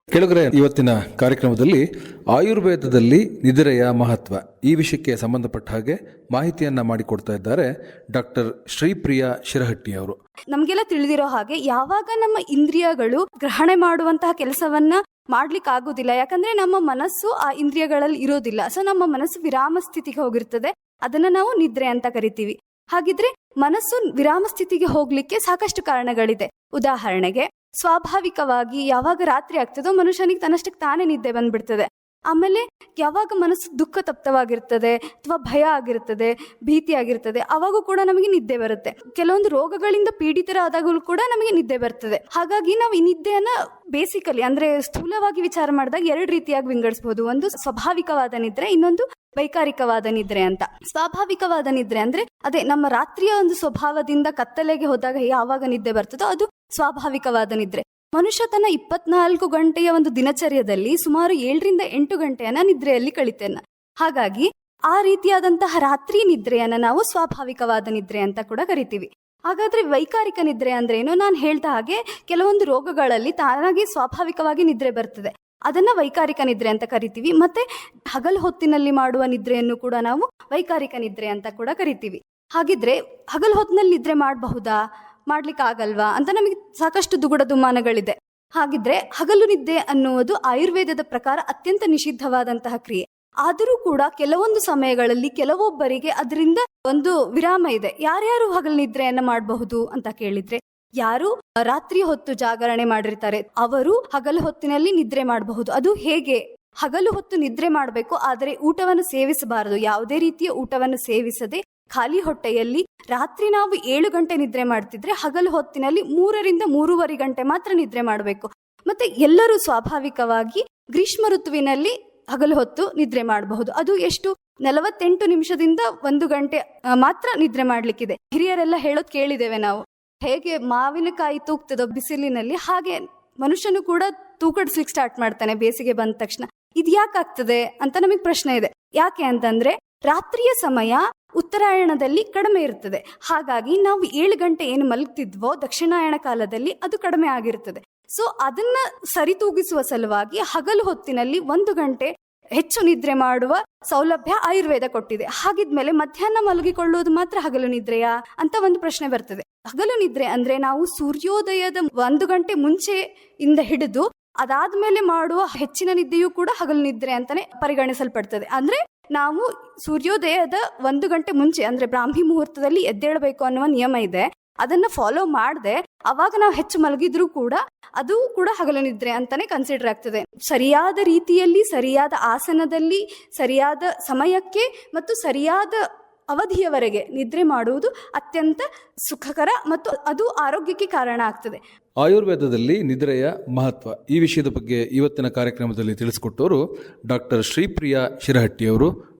ಕೆಳಗರೆ, ಇವತ್ತಿನ ಕಾರ್ಯಕ್ರಮದಲ್ಲಿ ಆಯುರ್ವೇದದಲ್ಲಿ ನಿದ್ರೆಯ ಮಹತ್ವ ಈ ವಿಷಯಕ್ಕೆ ಸಂಬಂಧಪಟ್ಟ ಹಾಗೆ ಮಾಹಿತಿಯನ್ನ ಮಾಡಿಕೊಡ್ತಾ ಇದ್ದಾರೆ ಡಾಕ್ಟರ್ ಶ್ರೀಪ್ರಿಯಾ ಶಿರಹಟ್ಟಿ ಅವರು ನಮಗೆಲ್ಲ ತಿಳಿದಿರೋ ಹಾಗೆ ಯಾವಾಗ ನಮ್ಮ ಇಂದ್ರಿಯಗಳು ಗ್ರಹಣೆ ಮಾಡುವಂತಹ ಕೆಲಸವನ್ನ ಮಾಡ್ಲಿಕ್ಕೆ ಆಗೋದಿಲ್ಲ ಯಾಕಂದ್ರೆ ನಮ್ಮ ಮನಸ್ಸು ಆ ಇಂದ್ರಿಯಗಳಲ್ಲಿ ಇರೋದಿಲ್ಲ. ಸೊ ನಮ್ಮ ಮನಸ್ಸು ವಿರಾಮ ಸ್ಥಿತಿಗೆ ಹೋಗಿರ್ತದೆ. ಅದನ್ನ ನಾವು ನಿದ್ರೆ ಅಂತ ಕರಿತೀವಿ. ಹಾಗಿದ್ರೆ ಮನಸ್ಸು ವಿರಾಮ ಸ್ಥಿತಿಗೆ ಹೋಗ್ಲಿಕ್ಕೆ ಸಾಕಷ್ಟು ಕಾರಣಗಳಿದೆ. ಉದಾಹರಣೆಗೆ, ಸ್ವಾಭಾವಿಕವಾಗಿ ಯಾವಾಗ ರಾತ್ರಿ ಆಗ್ತದೋ ಮನುಷ್ಯನಿಗೆ ತನ್ನಷ್ಟಕ್ಕೆ ತಾನೇ ನಿದ್ದೆ ಬಂದ್ಬಿಡ್ತದೆ. ಆಮೇಲೆ ಯಾವಾಗ ಮನಸ್ಸು ದುಃಖ ತಪ್ತವಾಗಿರ್ತದೆ ಅಥವಾ ಭಯ ಆಗಿರ್ತದೆ, ಭೀತಿ ಆಗಿರ್ತದೆ, ಅವಾಗೂ ಕೂಡ ನಮಗೆ ನಿದ್ದೆ ಬರುತ್ತೆ. ಕೆಲವೊಂದು ರೋಗಗಳಿಂದ ಪೀಡಿತರಾದಾಗಲೂ ಕೂಡ ನಮಗೆ ನಿದ್ದೆ ಬರ್ತದೆ. ಹಾಗಾಗಿ ನಾವು ಈ ನಿದ್ದೆಯನ್ನ ಬೇಸಿಕಲಿ ಅಂದ್ರೆ ಸ್ಥೂಲವಾಗಿ ವಿಚಾರ ಮಾಡಿದಾಗ ಎರಡು ರೀತಿಯಾಗಿ ವಿಂಗಡಿಸಬಹುದು ಒಂದು ಸ್ವಾಭಾವಿಕವಾದ ನಿದ್ರೆ, ಇನ್ನೊಂದು ವೈಕಾರಿಕವಾದ ನಿದ್ರೆ ಅಂತ. ಸ್ವಾಭಾವಿಕವಾದ ನಿದ್ರೆ ಅಂದ್ರೆ ಅದೇ ನಮ್ಮ ರಾತ್ರಿಯ ಒಂದು ಸ್ವಭಾವದಿಂದ ಕತ್ತಲೆಗೆ ಹೋದಾಗ ಯಾವಾಗ ನಿದ್ದೆ ಬರ್ತದೋ ಅದು ಸ್ವಾಭಾವಿಕವಾದ ನಿದ್ರೆ. ಮನುಷ್ಯ ತನ್ನ ಇಪ್ಪತ್ನಾಲ್ಕು ಗಂಟೆಯ ಒಂದು ದಿನಚರ್ಯದಲ್ಲಿ ಸುಮಾರು ಏಳರಿಂದ ಎಂಟು ಗಂಟೆಯನ್ನ ನಿದ್ರೆಯಲ್ಲಿ ಕಳಿತೇನೆ. ಹಾಗಾಗಿ ಆ ರೀತಿಯಾದಂತಹ ರಾತ್ರಿ ನಿದ್ರೆಯನ್ನ ನಾವು ಸ್ವಾಭಾವಿಕವಾದ ನಿದ್ರೆ ಅಂತ ಕೂಡ ಕರಿತೀವಿ. ಹಾಗಾದ್ರೆ ವೈಕಾರಿಕ ನಿದ್ರೆ ಅಂದ್ರೆ ಏನು ನಾನು ಹೇಳ್ದ ಹಾಗೆ ಕೆಲವೊಂದು ರೋಗಗಳಲ್ಲಿ ತಾನಾಗಿ ಸ್ವಾಭಾವಿಕವಾಗಿ ನಿದ್ರೆ ಬರ್ತದೆ. ಅದನ್ನ ವೈಕಾರಿಕ ನಿದ್ರೆ ಅಂತ ಕರಿತೀವಿ. ಮತ್ತೆ ಹಗಲು ಹೊತ್ತಿನಲ್ಲಿ ಮಾಡುವ ನಿದ್ರೆಯನ್ನು ಕೂಡ ನಾವು ವೈಕಾರಿಕ ನಿದ್ರೆ ಅಂತ ಕೂಡ ಕರಿತೀವಿ. ಹಾಗಿದ್ರೆ ಹಗಲು ಹೊತ್ತಿನಲ್ಲಿ ನಿದ್ರೆ ಮಾಡಬಹುದಾ? ಮಾಡ್ಲಿಕ್ಕೆ ಆಗಲ್ವಾ ಅಂತ ನಮಗೆ ಸಾಕಷ್ಟು ದುಗುಡ ದುಮ್ಮಾನಗಳಿದೆ. ಹಾಗಿದ್ರೆ ಹಗಲು ನಿದ್ದೆ ಅನ್ನುವುದು ಆಯುರ್ವೇದದ ಪ್ರಕಾರ ಅತ್ಯಂತ ನಿಷಿದ್ಧವಾದಂತಹ ಕ್ರಿಯೆ. ಆದರೂ ಕೂಡ ಕೆಲವೊಂದು ಸಮಯಗಳಲ್ಲಿ ಕೆಲವೊಬ್ಬರಿಗೆ ಅದರಿಂದ ಒಂದು ವಿರಾಮ ಇದೆ. ಯಾರ್ಯಾರು ಹಗಲು ನಿದ್ರೆಯನ್ನ ಮಾಡಬಹುದು ಅಂತ ಕೇಳಿದ್ರೆ, ಯಾರು ರಾತ್ರಿ ಹೊತ್ತು ಜಾಗರಣೆ ಮಾಡಿರ್ತಾರೆ, ಅವರು ಹಗಲು ಹೊತ್ತಿನಲ್ಲಿ ನಿದ್ರೆ ಮಾಡಬಹುದು. ಅದು ಹೇಗೆ? ಹಗಲು ಹೊತ್ತು ನಿದ್ರೆ ಮಾಡಬೇಕು, ಆದರೆ ಊಟವನ್ನು ಸೇವಿಸಬಾರದು. ಯಾವುದೇ ರೀತಿಯ ಊಟವನ್ನು ಸೇವಿಸದೆ ಖಾಲಿ ಹೊಟ್ಟೆಯಲ್ಲಿ ರಾತ್ರಿ ನಾವು ಏಳು ಗಂಟೆ ನಿದ್ರೆ ಮಾಡ್ತಿದ್ರೆ ಹಗಲು ಹೊತ್ತಿನಲ್ಲಿ ಮೂರರಿಂದ ಮೂರುವರೆ ಗಂಟೆ ಮಾತ್ರ ನಿದ್ರೆ ಮಾಡಬೇಕು. ಮತ್ತೆ ಎಲ್ಲರೂ ಸ್ವಾಭಾವಿಕವಾಗಿ ಗ್ರೀಷ್ಮ ಋತುವಿನಲ್ಲಿ ಹಗಲು ಹೊತ್ತು ನಿದ್ರೆ ಮಾಡಬಹುದು. ಅದು ಎಷ್ಟು? ನಲವತ್ತೆಂಟು ನಿಮಿಷದಿಂದ ಒಂದು ಗಂಟೆ ಮಾತ್ರ ನಿದ್ರೆ ಮಾಡ್ಲಿಕ್ಕಿದೆ. ಹಿರಿಯರೆಲ್ಲ ಹೇಳೋದು ಕೇಳಿದ್ದೇವೆ ನಾವು. ಹೇಗೆ ಮಾವಿನಕಾಯಿ ತೂಗ್ತದೋ ಬಿಸಿಲಿನಲ್ಲಿ ಹಾಗೆ ಮನುಷ್ಯನು ಕೂಡ ತೂಕಡಿಸ್ಲಿಕ್ಕೆ ಸ್ಟಾರ್ಟ್ ಮಾಡ್ತಾನೆ ಬೇಸಿಗೆ ಬಂದ ತಕ್ಷಣ. ಇದು ಯಾಕಾಗ್ತದೆ ಅಂತ ನಮಗೆ ಪ್ರಶ್ನೆ ಇದೆ. ಯಾಕೆ ಅಂತಂದ್ರೆ ರಾತ್ರಿಯ ಸಮಯ ಉತ್ತರಾಯಣದಲ್ಲಿ ಕಡಿಮೆ ಇರ್ತದೆ ಹಾಗಾಗಿ ನಾವು ಏಳು ಗಂಟೆ ಏನು ಮಲಗ್ತಿದ್ವೋ ದಕ್ಷಿಣಾಯಣ ಕಾಲದಲ್ಲಿ ಅದು ಕಡಿಮೆ ಆಗಿರ್ತದೆ ಸೊ ಅದನ್ನ ಸರಿತೂಗಿಸುವ ಸಲುವಾಗಿ ಹಗಲು ಹೊತ್ತಿನಲ್ಲಿ ಒಂದು ಗಂಟೆ ಹೆಚ್ಚು ನಿದ್ರೆ ಮಾಡುವ ಸೌಲಭ್ಯ ಆಯುರ್ವೇದ ಕೊಟ್ಟಿದೆ. ಹಾಗಿದ್ಮೇಲೆ ಮಧ್ಯಾಹ್ನ ಮಲಗಿಕೊಳ್ಳುವುದು ಮಾತ್ರ ಹಗಲು ನಿದ್ರೆಯಾ ಅಂತ ಒಂದು ಪ್ರಶ್ನೆ ಬರ್ತದೆ. ಹಗಲು ನಿದ್ರೆ ಅಂದ್ರೆ ನಾವು ಸೂರ್ಯೋದಯದ ಒಂದು ಗಂಟೆ ಮುಂಚೆ ಇಂದ ಹಿಡಿದು ಅದಾದ್ಮೇಲೆ ಮಾಡುವ ಹೆಚ್ಚಿನ ನಿದ್ದೆಯೂ ಕೂಡ ಹಗಲು ನಿದ್ರೆ ಅಂತಾನೆ ಪರಿಗಣಿಸಲ್ಪಡ್ತದೆ. ಅಂದ್ರೆ ನಾವು ಸೂರ್ಯೋದಯದ ಒಂದು ಗಂಟೆ ಮುಂಚೆ, ಅಂದ್ರೆ ಬ್ರಾಹ್ಮಿ ಮುಹೂರ್ತದಲ್ಲಿ ಎದ್ದೇಳಬೇಕು ಅನ್ನುವ ನಿಯಮ ಇದೆ. ಅದನ್ನ ಫಾಲೋ ಮಾಡದೆ, ಅವಾಗ ನಾವು ಹೆಚ್ಚು ಮಲಗಿದ್ರೂ ಕೂಡ ಅದು ಕೂಡ ಹಗಲು ನಿದ್ರೆ ಅಂತಾನೆ ಕನ್ಸಿಡರ್ ಆಗ್ತದೆ. ಸರಿಯಾದ ರೀತಿಯಲ್ಲಿ, ಸರಿಯಾದ ಆಸನದಲ್ಲಿ, ಸರಿಯಾದ ಸಮಯಕ್ಕೆ ಮತ್ತು ಸರಿಯಾದ ಅವಧಿಯವರೆಗೆ ನಿದ್ರೆ ಮಾಡುವುದು ಅತ್ಯಂತ ಸುಖಕರ ಮತ್ತು ಅದು ಆರೋಗ್ಯಕ್ಕೆ ಕಾರಣ ಆಗ್ತದೆ. ಆಯುರ್ವೇದದಲ್ಲಿ ನಿದ್ರೆಯ ಮಹತ್ವ. ಈ ವಿಷಯದ ಬಗ್ಗೆ ಇವತ್ತಿನ ಕಾರ್ಯಕ್ರಮದಲ್ಲಿ ತಿಳಿಸಿಕೊಟ್ಟವರು ಡಾಕ್ಟರ್ ಶ್ರೀಪ್ರಿಯಾ ಶಿರಹಟ್ಟಿಯವರು.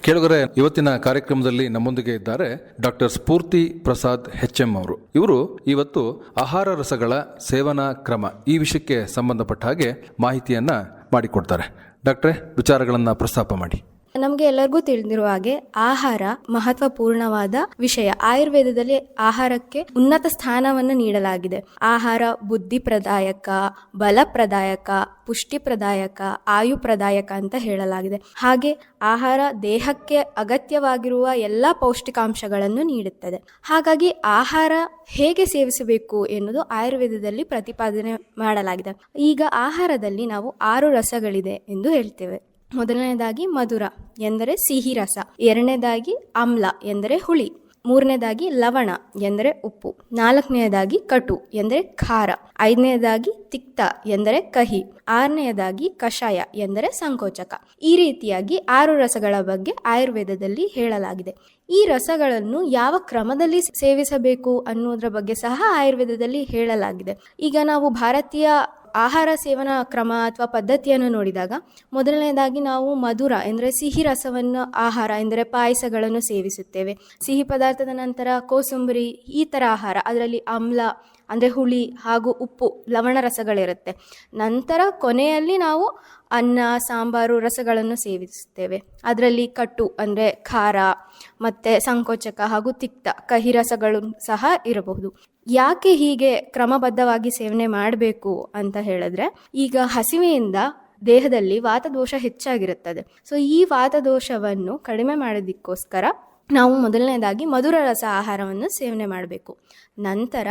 ಕೇಳುಗರೆ, ಇವತ್ತಿನ ಕಾರ್ಯಕ್ರಮದಲ್ಲಿ ನಮ್ಮೊಂದಿಗೆ ಇದ್ದಾರೆ doctor Spoorthi Prasad H M ಅವರು. ಇವರು ಇವತ್ತು ಆಹಾರ ರಸಗಳ ಸೇವನಾ ಕ್ರಮ ಈ ವಿಷಯಕ್ಕೆ ಸಂಬಂಧಪಟ್ಟ ಹಾಗೆ ಮಾಹಿತಿಯನ್ನ ಮಾಡಿಕೊಡ್ತಾರೆ. ಡಾಕ್ಟ್ರೆ, ವಿಚಾರಗಳನ್ನು ಪ್ರಸ್ತಾಪ ಮಾಡಿ. ನಮಗೆ ಎಲ್ಲರಿಗೂ ತಿಳಿದಿರುವ ಹಾಗೆ ಆಹಾರ ಮಹತ್ವಪೂರ್ಣವಾದ ವಿಷಯ. ಆಯುರ್ವೇದದಲ್ಲಿ ಆಹಾರಕ್ಕೆ ಉನ್ನತ ಸ್ಥಾನವನ್ನು ನೀಡಲಾಗಿದೆ. ಆಹಾರ ಬುದ್ಧಿ ಪ್ರದಾಯಕ ಬಲ ಪ್ರದಾಯಕ ಪುಷ್ಟಿ ಪ್ರದಾಯಕ ಆಯು ಪ್ರದಾಯಕ ಅಂತ ಹೇಳಲಾಗಿದೆ. ಹಾಗೆ ಆಹಾರ ದೇಹಕ್ಕೆ ಅಗತ್ಯವಾಗಿರುವ ಎಲ್ಲ ಪೌಷ್ಟಿಕಾಂಶಗಳನ್ನು ನೀಡುತ್ತದೆ. ಹಾಗಾಗಿ ಆಹಾರ ಹೇಗೆ ಸೇವಿಸಬೇಕು ಎನ್ನುವುದು ಆಯುರ್ವೇದದಲ್ಲಿ ಪ್ರತಿಪಾದನೆ ಮಾಡಲಾಗಿದೆ. ಈಗ ಆಹಾರದಲ್ಲಿ ನಾವು ಆರು ರಸಗಳಿದೆ ಎಂದು ಹೇಳ್ತೇವೆ. ಮೊದಲನೇದಾಗಿ ಮಧುರ ಎಂದರೆ ಸಿಹಿ ರಸ. ಎರಡನೇದಾಗಿ ಆಮ್ಲ ಎಂದರೆ ಹುಳಿ. ಮೂರನೇದಾಗಿ ಲವಣ ಎಂದರೆ ಉಪ್ಪು. ನಾಲ್ಕನೆಯದಾಗಿ ಕಟು ಎಂದರೆ ಖಾರ. ಐದನೆಯದಾಗಿ ತಿಕ್ತ ಎಂದರೆ ಕಹಿ. ಆರನೆಯದಾಗಿ ಕಷಾಯ ಎಂದರೆ ಸಂಕೋಚಕ. ಈ ರೀತಿಯಾಗಿ ಆರು ರಸಗಳ ಬಗ್ಗೆ ಆಯುರ್ವೇದದಲ್ಲಿ ಹೇಳಲಾಗಿದೆ. ಈ ರಸಗಳನ್ನು ಯಾವ ಕ್ರಮದಲ್ಲಿ ಸೇವಿಸಬೇಕು ಅನ್ನೋದ್ರ ಬಗ್ಗೆ ಸಹ ಆಯುರ್ವೇದದಲ್ಲಿ ಹೇಳಲಾಗಿದೆ. ಈಗ ನಾವು ಭಾರತೀಯ ಆಹಾರ ಸೇವನಾ ಕ್ರಮ ಅಥವಾ ಪದ್ಧತಿಯನ್ನು ನೋಡಿದಾಗ ಮೊದಲನೆಯದಾಗಿ ನಾವು ಮಧುರ ಎಂದರೆ ಸಿಹಿ ರಸವನ್ನು ಆಹಾರ ಎಂದರೆ ಪಾಯಸಗಳನ್ನು ಸೇವಿಸುತ್ತೇವೆ. ಸಿಹಿ ಪದಾರ್ಥದ ನಂತರ ಕೋಸಂಬರಿ, ಈ ಥರ ಆಹಾರ, ಅದರಲ್ಲಿ ಆಮ್ಲ ಅಂದರೆ ಹುಳಿ ಹಾಗೂ ಉಪ್ಪು, ಲವಣ ರಸಗಳಿರುತ್ತೆ. ನಂತರ ಕೊನೆಯಲ್ಲಿ ನಾವು ಅನ್ನ, ಸಾಂಬಾರು ರಸಗಳನ್ನು ಸೇವಿಸುತ್ತೇವೆ. ಅದರಲ್ಲಿ ಕಟ್ಟು ಅಂದರೆ ಖಾರ, ಮತ್ತು ಸಂಕೋಚಕ ಹಾಗೂ ತಿಕ್ತ ಕಹಿ ರಸಗಳು ಸಹ ಇರಬಹುದು. ಯಾಕೆ ಹೀಗೆ ಕ್ರಮಬದ್ಧವಾಗಿ ಸೇವನೆ ಮಾಡಬೇಕು ಅಂತ ಹೇಳಿದ್ರೆ, ಈಗ ಹಸಿವೆಯಿಂದ ದೇಹದಲ್ಲಿ ವಾತದೋಷ ಹೆಚ್ಚಾಗಿರುತ್ತದೆ. ಸೊ ಈ ವಾತದೋಷವನ್ನು ಕಡಿಮೆ ಮಾಡೋದಕ್ಕೋಸ್ಕರ ನಾವು ಮೊದಲನೇದಾಗಿ ಮಧುರ ರಸ ಆಹಾರವನ್ನು ಸೇವನೆ ಮಾಡಬೇಕು. ನಂತರ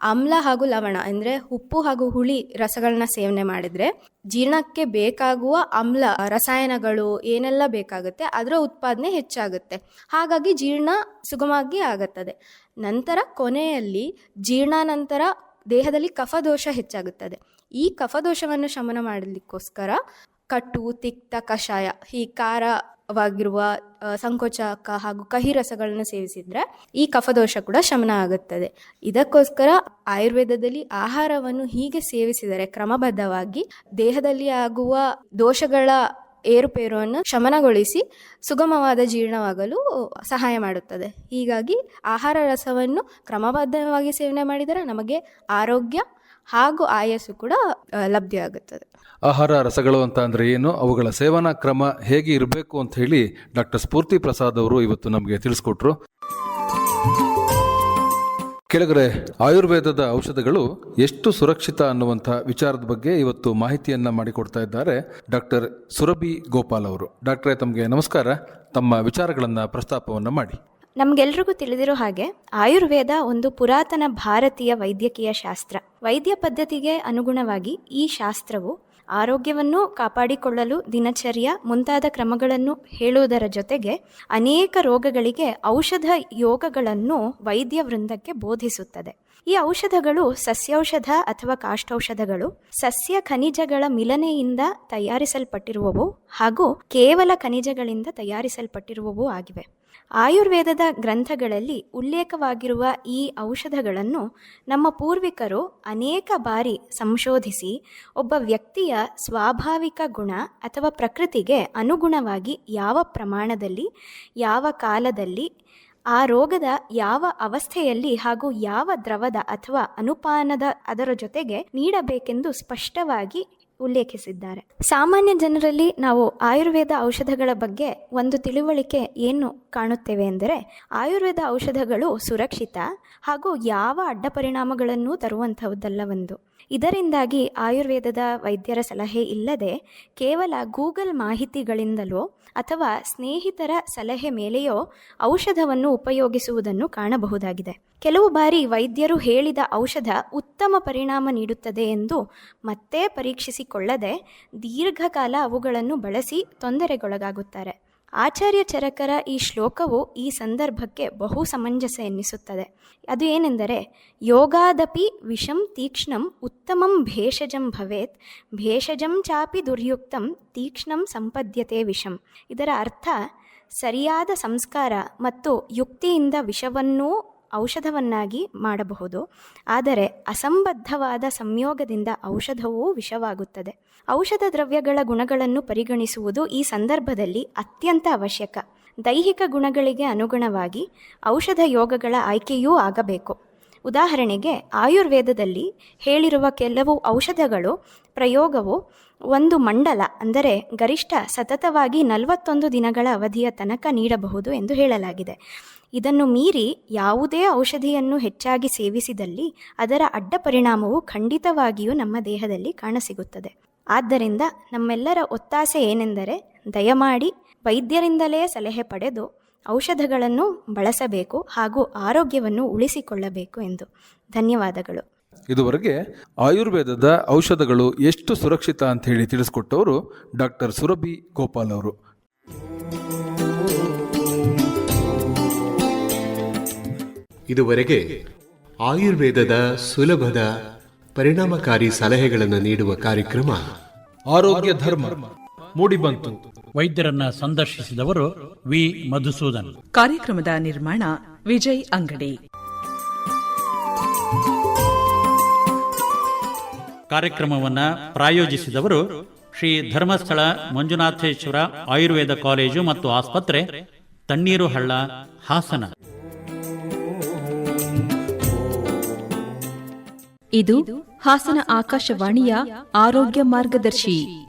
ಆಮ್ಲ ಹಾಗೂ ಲವಣ, ಅಂದರೆ ಉಪ್ಪು ಹಾಗೂ ಹುಳಿ ರಸಗಳನ್ನ ಸೇವನೆ ಮಾಡಿದರೆ ಜೀರ್ಣಕ್ಕೆ ಬೇಕಾಗುವ ಆಮ್ಲ ರಸಾಯನಗಳು ಏನೆಲ್ಲ ಬೇಕಾಗುತ್ತೆ, ಅದರ ಉತ್ಪಾದನೆ ಹೆಚ್ಚಾಗುತ್ತೆ. ಹಾಗಾಗಿ ಜೀರ್ಣ ಸುಗಮವಾಗಿ ಆಗುತ್ತದೆ. ನಂತರ ಕೊನೆಯಲ್ಲಿ ಜೀರ್ಣಾನಂತರ ದೇಹದಲ್ಲಿ ಕಫದೋಷ ಹೆಚ್ಚಾಗುತ್ತದೆ. ಈ ಕಫದೋಷವನ್ನು ಶಮನ ಮಾಡಲಿಕ್ಕೋಸ್ಕರ ಕಟು, ತಿಕ್ತ, ಕಷಾಯ ಈ ಖಾರವಾಗಿರುವ ಸಂಕೋಚಕ ಹಾಗೂ ಕಹಿ ರಸಗಳನ್ನು ಸೇವಿಸಿದರೆ ಈ ಕಫದೋಷ ಕೂಡ ಶಮನ ಆಗುತ್ತದೆ. ಇದಕ್ಕೋಸ್ಕರ ಆಯುರ್ವೇದದಲ್ಲಿ ಆಹಾರವನ್ನು ಹೀಗೆ ಸೇವಿಸಿದರೆ ಕ್ರಮಬದ್ಧವಾಗಿ ದೇಹದಲ್ಲಿ ಆಗುವ ದೋಷಗಳ ಏರುಪೇರುವನ್ನು ಶಮನಗೊಳಿಸಿ ಸುಗಮವಾದ ಜೀರ್ಣವಾಗಲು ಸಹಾಯ ಮಾಡುತ್ತದೆ. ಹೀಗಾಗಿ ಆಹಾರ ರಸವನ್ನು ಕ್ರಮಬದ್ಧವಾಗಿ ಸೇವನೆ ಮಾಡಿದರೆ ನಮಗೆ ಆರೋಗ್ಯ ಹಾಗೂ ಆಯಸ್ಸು ಕೂಡ ಲಭ್ಯ ಆಗುತ್ತದೆ ಆಹಾರ ರಸಗಳು ಅಂತ ಏನು? ಅವುಗಳ ಸೇವನಾ ಕ್ರಮ ಹೇಗೆ ಇರಬೇಕು ಅಂತ ಹೇಳಿ ಡಾಕ್ಟರ್ ಸ್ಫೂರ್ತಿ ಪ್ರಸಾದ್ ಅವರು ಇವತ್ತು ನಮಗೆ ತಿಳಿಸ್ಕೊಟ್ರು. ಕೆಳಗರೆ ಆಯುರ್ವೇದದ ಔಷಧಗಳು ಎಷ್ಟು ಸುರಕ್ಷಿತ ಅನ್ನುವಂಥ ವಿಚಾರದ ಬಗ್ಗೆ ಇವತ್ತು ಮಾಹಿತಿಯನ್ನ ಮಾಡಿಕೊಡ್ತಾ ಇದ್ದಾರೆ ಡಾಕ್ಟರ್ ಸುರಭಿ ಗೋಪಾಲ್ ಅವರು. ಡಾಕ್ಟರ್, ತಮಗೆ ನಮಸ್ಕಾರ. ತಮ್ಮ ವಿಚಾರಗಳನ್ನು ಪ್ರಸ್ತಾಪವನ್ನು ಮಾಡಿ. ನಮಗೆಲ್ರಿಗೂ ತಿಳಿದಿರೋ ಹಾಗೆ ಆಯುರ್ವೇದ ಒಂದು ಪುರಾತನ ಭಾರತೀಯ ವೈದ್ಯಕೀಯ ಶಾಸ್ತ್ರ. ವೈದ್ಯ ಪದ್ಧತಿಗೆ ಅನುಗುಣವಾಗಿ ಈ ಶಾಸ್ತ್ರವು ಆರೋಗ್ಯವನ್ನು ಕಾಪಾಡಿಕೊಳ್ಳಲು ದಿನಚರ್ಯ ಮುಂತಾದ ಕ್ರಮಗಳನ್ನು ಹೇಳುವುದರ ಜೊತೆಗೆ ಅನೇಕ ರೋಗಗಳಿಗೆ ಔಷಧ ಯೋಗಗಳನ್ನು ವೈದ್ಯ ವೃಂದಕ್ಕೆ ಬೋಧಿಸುತ್ತದೆ. ಈ ಔಷಧಗಳು ಸಸ್ಯೌಷಧ ಅಥವಾ ಕಾಷ್ಟೌಷಧಗಳು ಸಸ್ಯ ಖನಿಜಗಳ ಮಿಲನೆಯಿಂದ ತಯಾರಿಸಲ್ಪಟ್ಟಿರುವವು ಹಾಗೂ ಕೇವಲ ಖನಿಜಗಳಿಂದ ತಯಾರಿಸಲ್ಪಟ್ಟಿರುವವು ಆಗಿವೆ. ಆಯುರ್ವೇದದ ಗ್ರಂಥಗಳಲ್ಲಿ ಉಲ್ಲೇಖವಾಗಿರುವ ಈ ಔಷಧಗಳನ್ನು ನಮ್ಮ ಪೂರ್ವಿಕರು ಅನೇಕ ಬಾರಿ ಸಂಶೋಧಿಸಿ ಒಬ್ಬ ವ್ಯಕ್ತಿಯ ಸ್ವಾಭಾವಿಕ ಗುಣ ಅಥವಾ ಪ್ರಕೃತಿಗೆ ಅನುಗುಣವಾಗಿ ಯಾವ ಪ್ರಮಾಣದಲ್ಲಿ, ಯಾವ ಕಾಲದಲ್ಲಿ, ಆ ರೋಗದ ಯಾವ ಅವಸ್ಥೆಯಲ್ಲಿ ಹಾಗೂ ಯಾವ ದ್ರವದ ಅಥವಾ ಅನುಪಾನದ ಅದರ ಜೊತೆಗೆ ನೀಡಬೇಕೆಂದು ಸ್ಪಷ್ಟವಾಗಿ ಉಲ್ಲೇಖಿಸಿದ್ದಾರೆ. ಸಾಮಾನ್ಯ ಜನರಲ್ಲಿ ನಾವು ಆಯುರ್ವೇದ ಔಷಧಗಳ ಬಗ್ಗೆ ಒಂದು ತಿಳುವಳಿಕೆ ಏನು ಕಾಣುತ್ತೇವೆ ಎಂದರೆ, ಆಯುರ್ವೇದ ಔಷಧಗಳು ಸುರಕ್ಷಿತ ಹಾಗೂ ಯಾವ ಅಡ್ಡ ಪರಿಣಾಮಗಳನ್ನು ತರುವಂತಹದ್ದಲ್ಲವೆಂದು ಇದರಿಂದಾಗಿ ಆಯುರ್ವೇದದ ವೈದ್ಯರ ಸಲಹೆ ಇಲ್ಲದೆ ಕೇವಲ ಗೂಗಲ್ ಮಾಹಿತಿಗಳಿಂದಲೋ ಅಥವಾ ಸ್ನೇಹಿತರ ಸಲಹೆ ಮೇಲೆಯೋ ಔಷಧವನ್ನು ಉಪಯೋಗಿಸುವುದನ್ನು ಕಾಣಬಹುದಾಗಿದೆ. ಕೆಲವು ಬಾರಿ ವೈದ್ಯರು ಹೇಳಿದ ಔಷಧ ಉತ್ತಮ ಪರಿಣಾಮ ನೀಡುತ್ತದೆ ಎಂದು ಮತ್ತೆ ಪರೀಕ್ಷಿಸಿಕೊಳ್ಳದೆ ದೀರ್ಘಕಾಲ ಅವುಗಳನ್ನು ಬಳಸಿ ತೊಂದರೆಗೊಳಗಾಗುತ್ತಾರೆ. ಆಚಾರ್ಯ ಚರಕರ ಈ ಶ್ಲೋಕವು ಈ ಸಂದರ್ಭಕ್ಕೆ ಬಹು ಸಮಂಜಸ ಎನ್ನಿಸುತ್ತದೆ. ಅದು ಏನೆಂದರೆ, ಯೋಗಾದಪಿ ವಿಷಂ ತೀಕ್ಷ್ಣಂ ಉತ್ತಮಂ ಭೇಷಜಂ ಭವೇತ್, ಭೇಷಜಂ ಚಾಪಿ ದುರ್ಯುಕ್ತಂ ತೀಕ್ಷ್ಣಂ ಸಂಪದ್ಯತೆ ವಿಷಂ. ಇದರ ಅರ್ಥ, ಸರಿಯಾದ ಸಂಸ್ಕಾರ ಮತ್ತು ಯುಕ್ತಿಯಿಂದ ವಿಷವನ್ನೂ ಔಷಧವನ್ನಾಗಿ ಮಾಡಬಹುದು. ಆದರೆ ಅಸಂಬದ್ಧವಾದ ಸಂಯೋಗದಿಂದ ಔಷಧವೂ ವಿಷವಾಗುತ್ತದೆ. ಔಷಧ ದ್ರವ್ಯಗಳ ಗುಣಗಳನ್ನು ಪರಿಗಣಿಸುವುದು ಈ ಸಂದರ್ಭದಲ್ಲಿ ಅತ್ಯಂತ ಅವಶ್ಯಕ. ದೈಹಿಕ ಗುಣಗಳಿಗೆ ಅನುಗುಣವಾಗಿ ಔಷಧ ಯೋಗಗಳ ಆಯ್ಕೆಯೂ ಆಗಬೇಕು. ಉದಾಹರಣೆಗೆ, ಆಯುರ್ವೇದದಲ್ಲಿ ಹೇಳಿರುವ ಕೆಲವು ಔಷಧಗಳು ಪ್ರಯೋಗವು ಒಂದು ಮಂಡಲ, ಅಂದರೆ ಗರಿಷ್ಠ ಸತತವಾಗಿ ನಲವತ್ತೊಂದು ದಿನಗಳ ಅವಧಿಯ ತನಕ ನೀಡಬಹುದು ಎಂದು ಹೇಳಲಾಗಿದೆ. ಇದನ್ನು ಮೀರಿ ಯಾವುದೇ ಔಷಧಿಯನ್ನು ಹೆಚ್ಚಾಗಿ ಸೇವಿಸಿದಲ್ಲಿ ಅದರ ಅಡ್ಡ ಪರಿಣಾಮವು ಖಂಡಿತವಾಗಿಯೂ ನಮ್ಮ ದೇಹದಲ್ಲಿ ಕಾಣಸಿಗುತ್ತದೆ. ಆದ್ದರಿಂದ ನಮ್ಮೆಲ್ಲರ ಒತ್ತಾಸೆ ಏನೆಂದರೆ, ದಯಮಾಡಿ ವೈದ್ಯರಿಂದಲೇ ಸಲಹೆ ಪಡೆದು ಔಷಧಗಳನ್ನು ಬಳಸಬೇಕು ಹಾಗೂ ಆರೋಗ್ಯವನ್ನು ಉಳಿಸಿಕೊಳ್ಳಬೇಕು ಎಂದು. ಧನ್ಯವಾದಗಳು. ಇದುವರೆಗೆ ಆಯುರ್ವೇದದ ಔಷಧಗಳು ಎಷ್ಟು ಸುರಕ್ಷಿತ ಅಂತ ಹೇಳಿ ತಿಳಿಸ್ಕೊಟ್ಟವರು ಡಾಕ್ಟರ್ ಸುರಭಿ ಗೋಪಾಲ್ ಅವರು. ಇದುವರೆಗೆ ಆಯುರ್ವೇದದ ಸುಲಭದ ಪರಿಣಾಮಕಾರಿ ಸಲಹೆಗಳನ್ನು ನೀಡುವ ಕಾರ್ಯಕ್ರಮ ಆರೋಗ್ಯ ಧರ್ಮ. ಮೂಡಿಬಂತು ವೈದ್ಯರನ್ನ ಸಂದರ್ಶಿಸಿದವರು ವಿ. ಮಧುಸೂದನ್. ಕಾರ್ಯಕ್ರಮದ ನಿರ್ಮಾಣ ವಿಜಯ್ ಅಂಗಡಿ. ಕಾರ್ಯಕ್ರಮವನ್ನ ಪ್ರಾಯೋಜಿಸಿದವರು ಶ್ರೀ ಧರ್ಮಸ್ಥಳ ಮಂಜುನಾಥೇಶ್ವರ ಆಯುರ್ವೇದ ಕಾಲೇಜು ಮತ್ತು ಆಸ್ಪತ್ರೆ ತಣ್ಣೀರು ಹಳ್ಳ ಹಾಸನ. ಇದು ಹಾಸನ ಆಕಾಶವಾಣಿಯ ಆರೋಗ್ಯ ಮಾರ್ಗದರ್ಶಿ.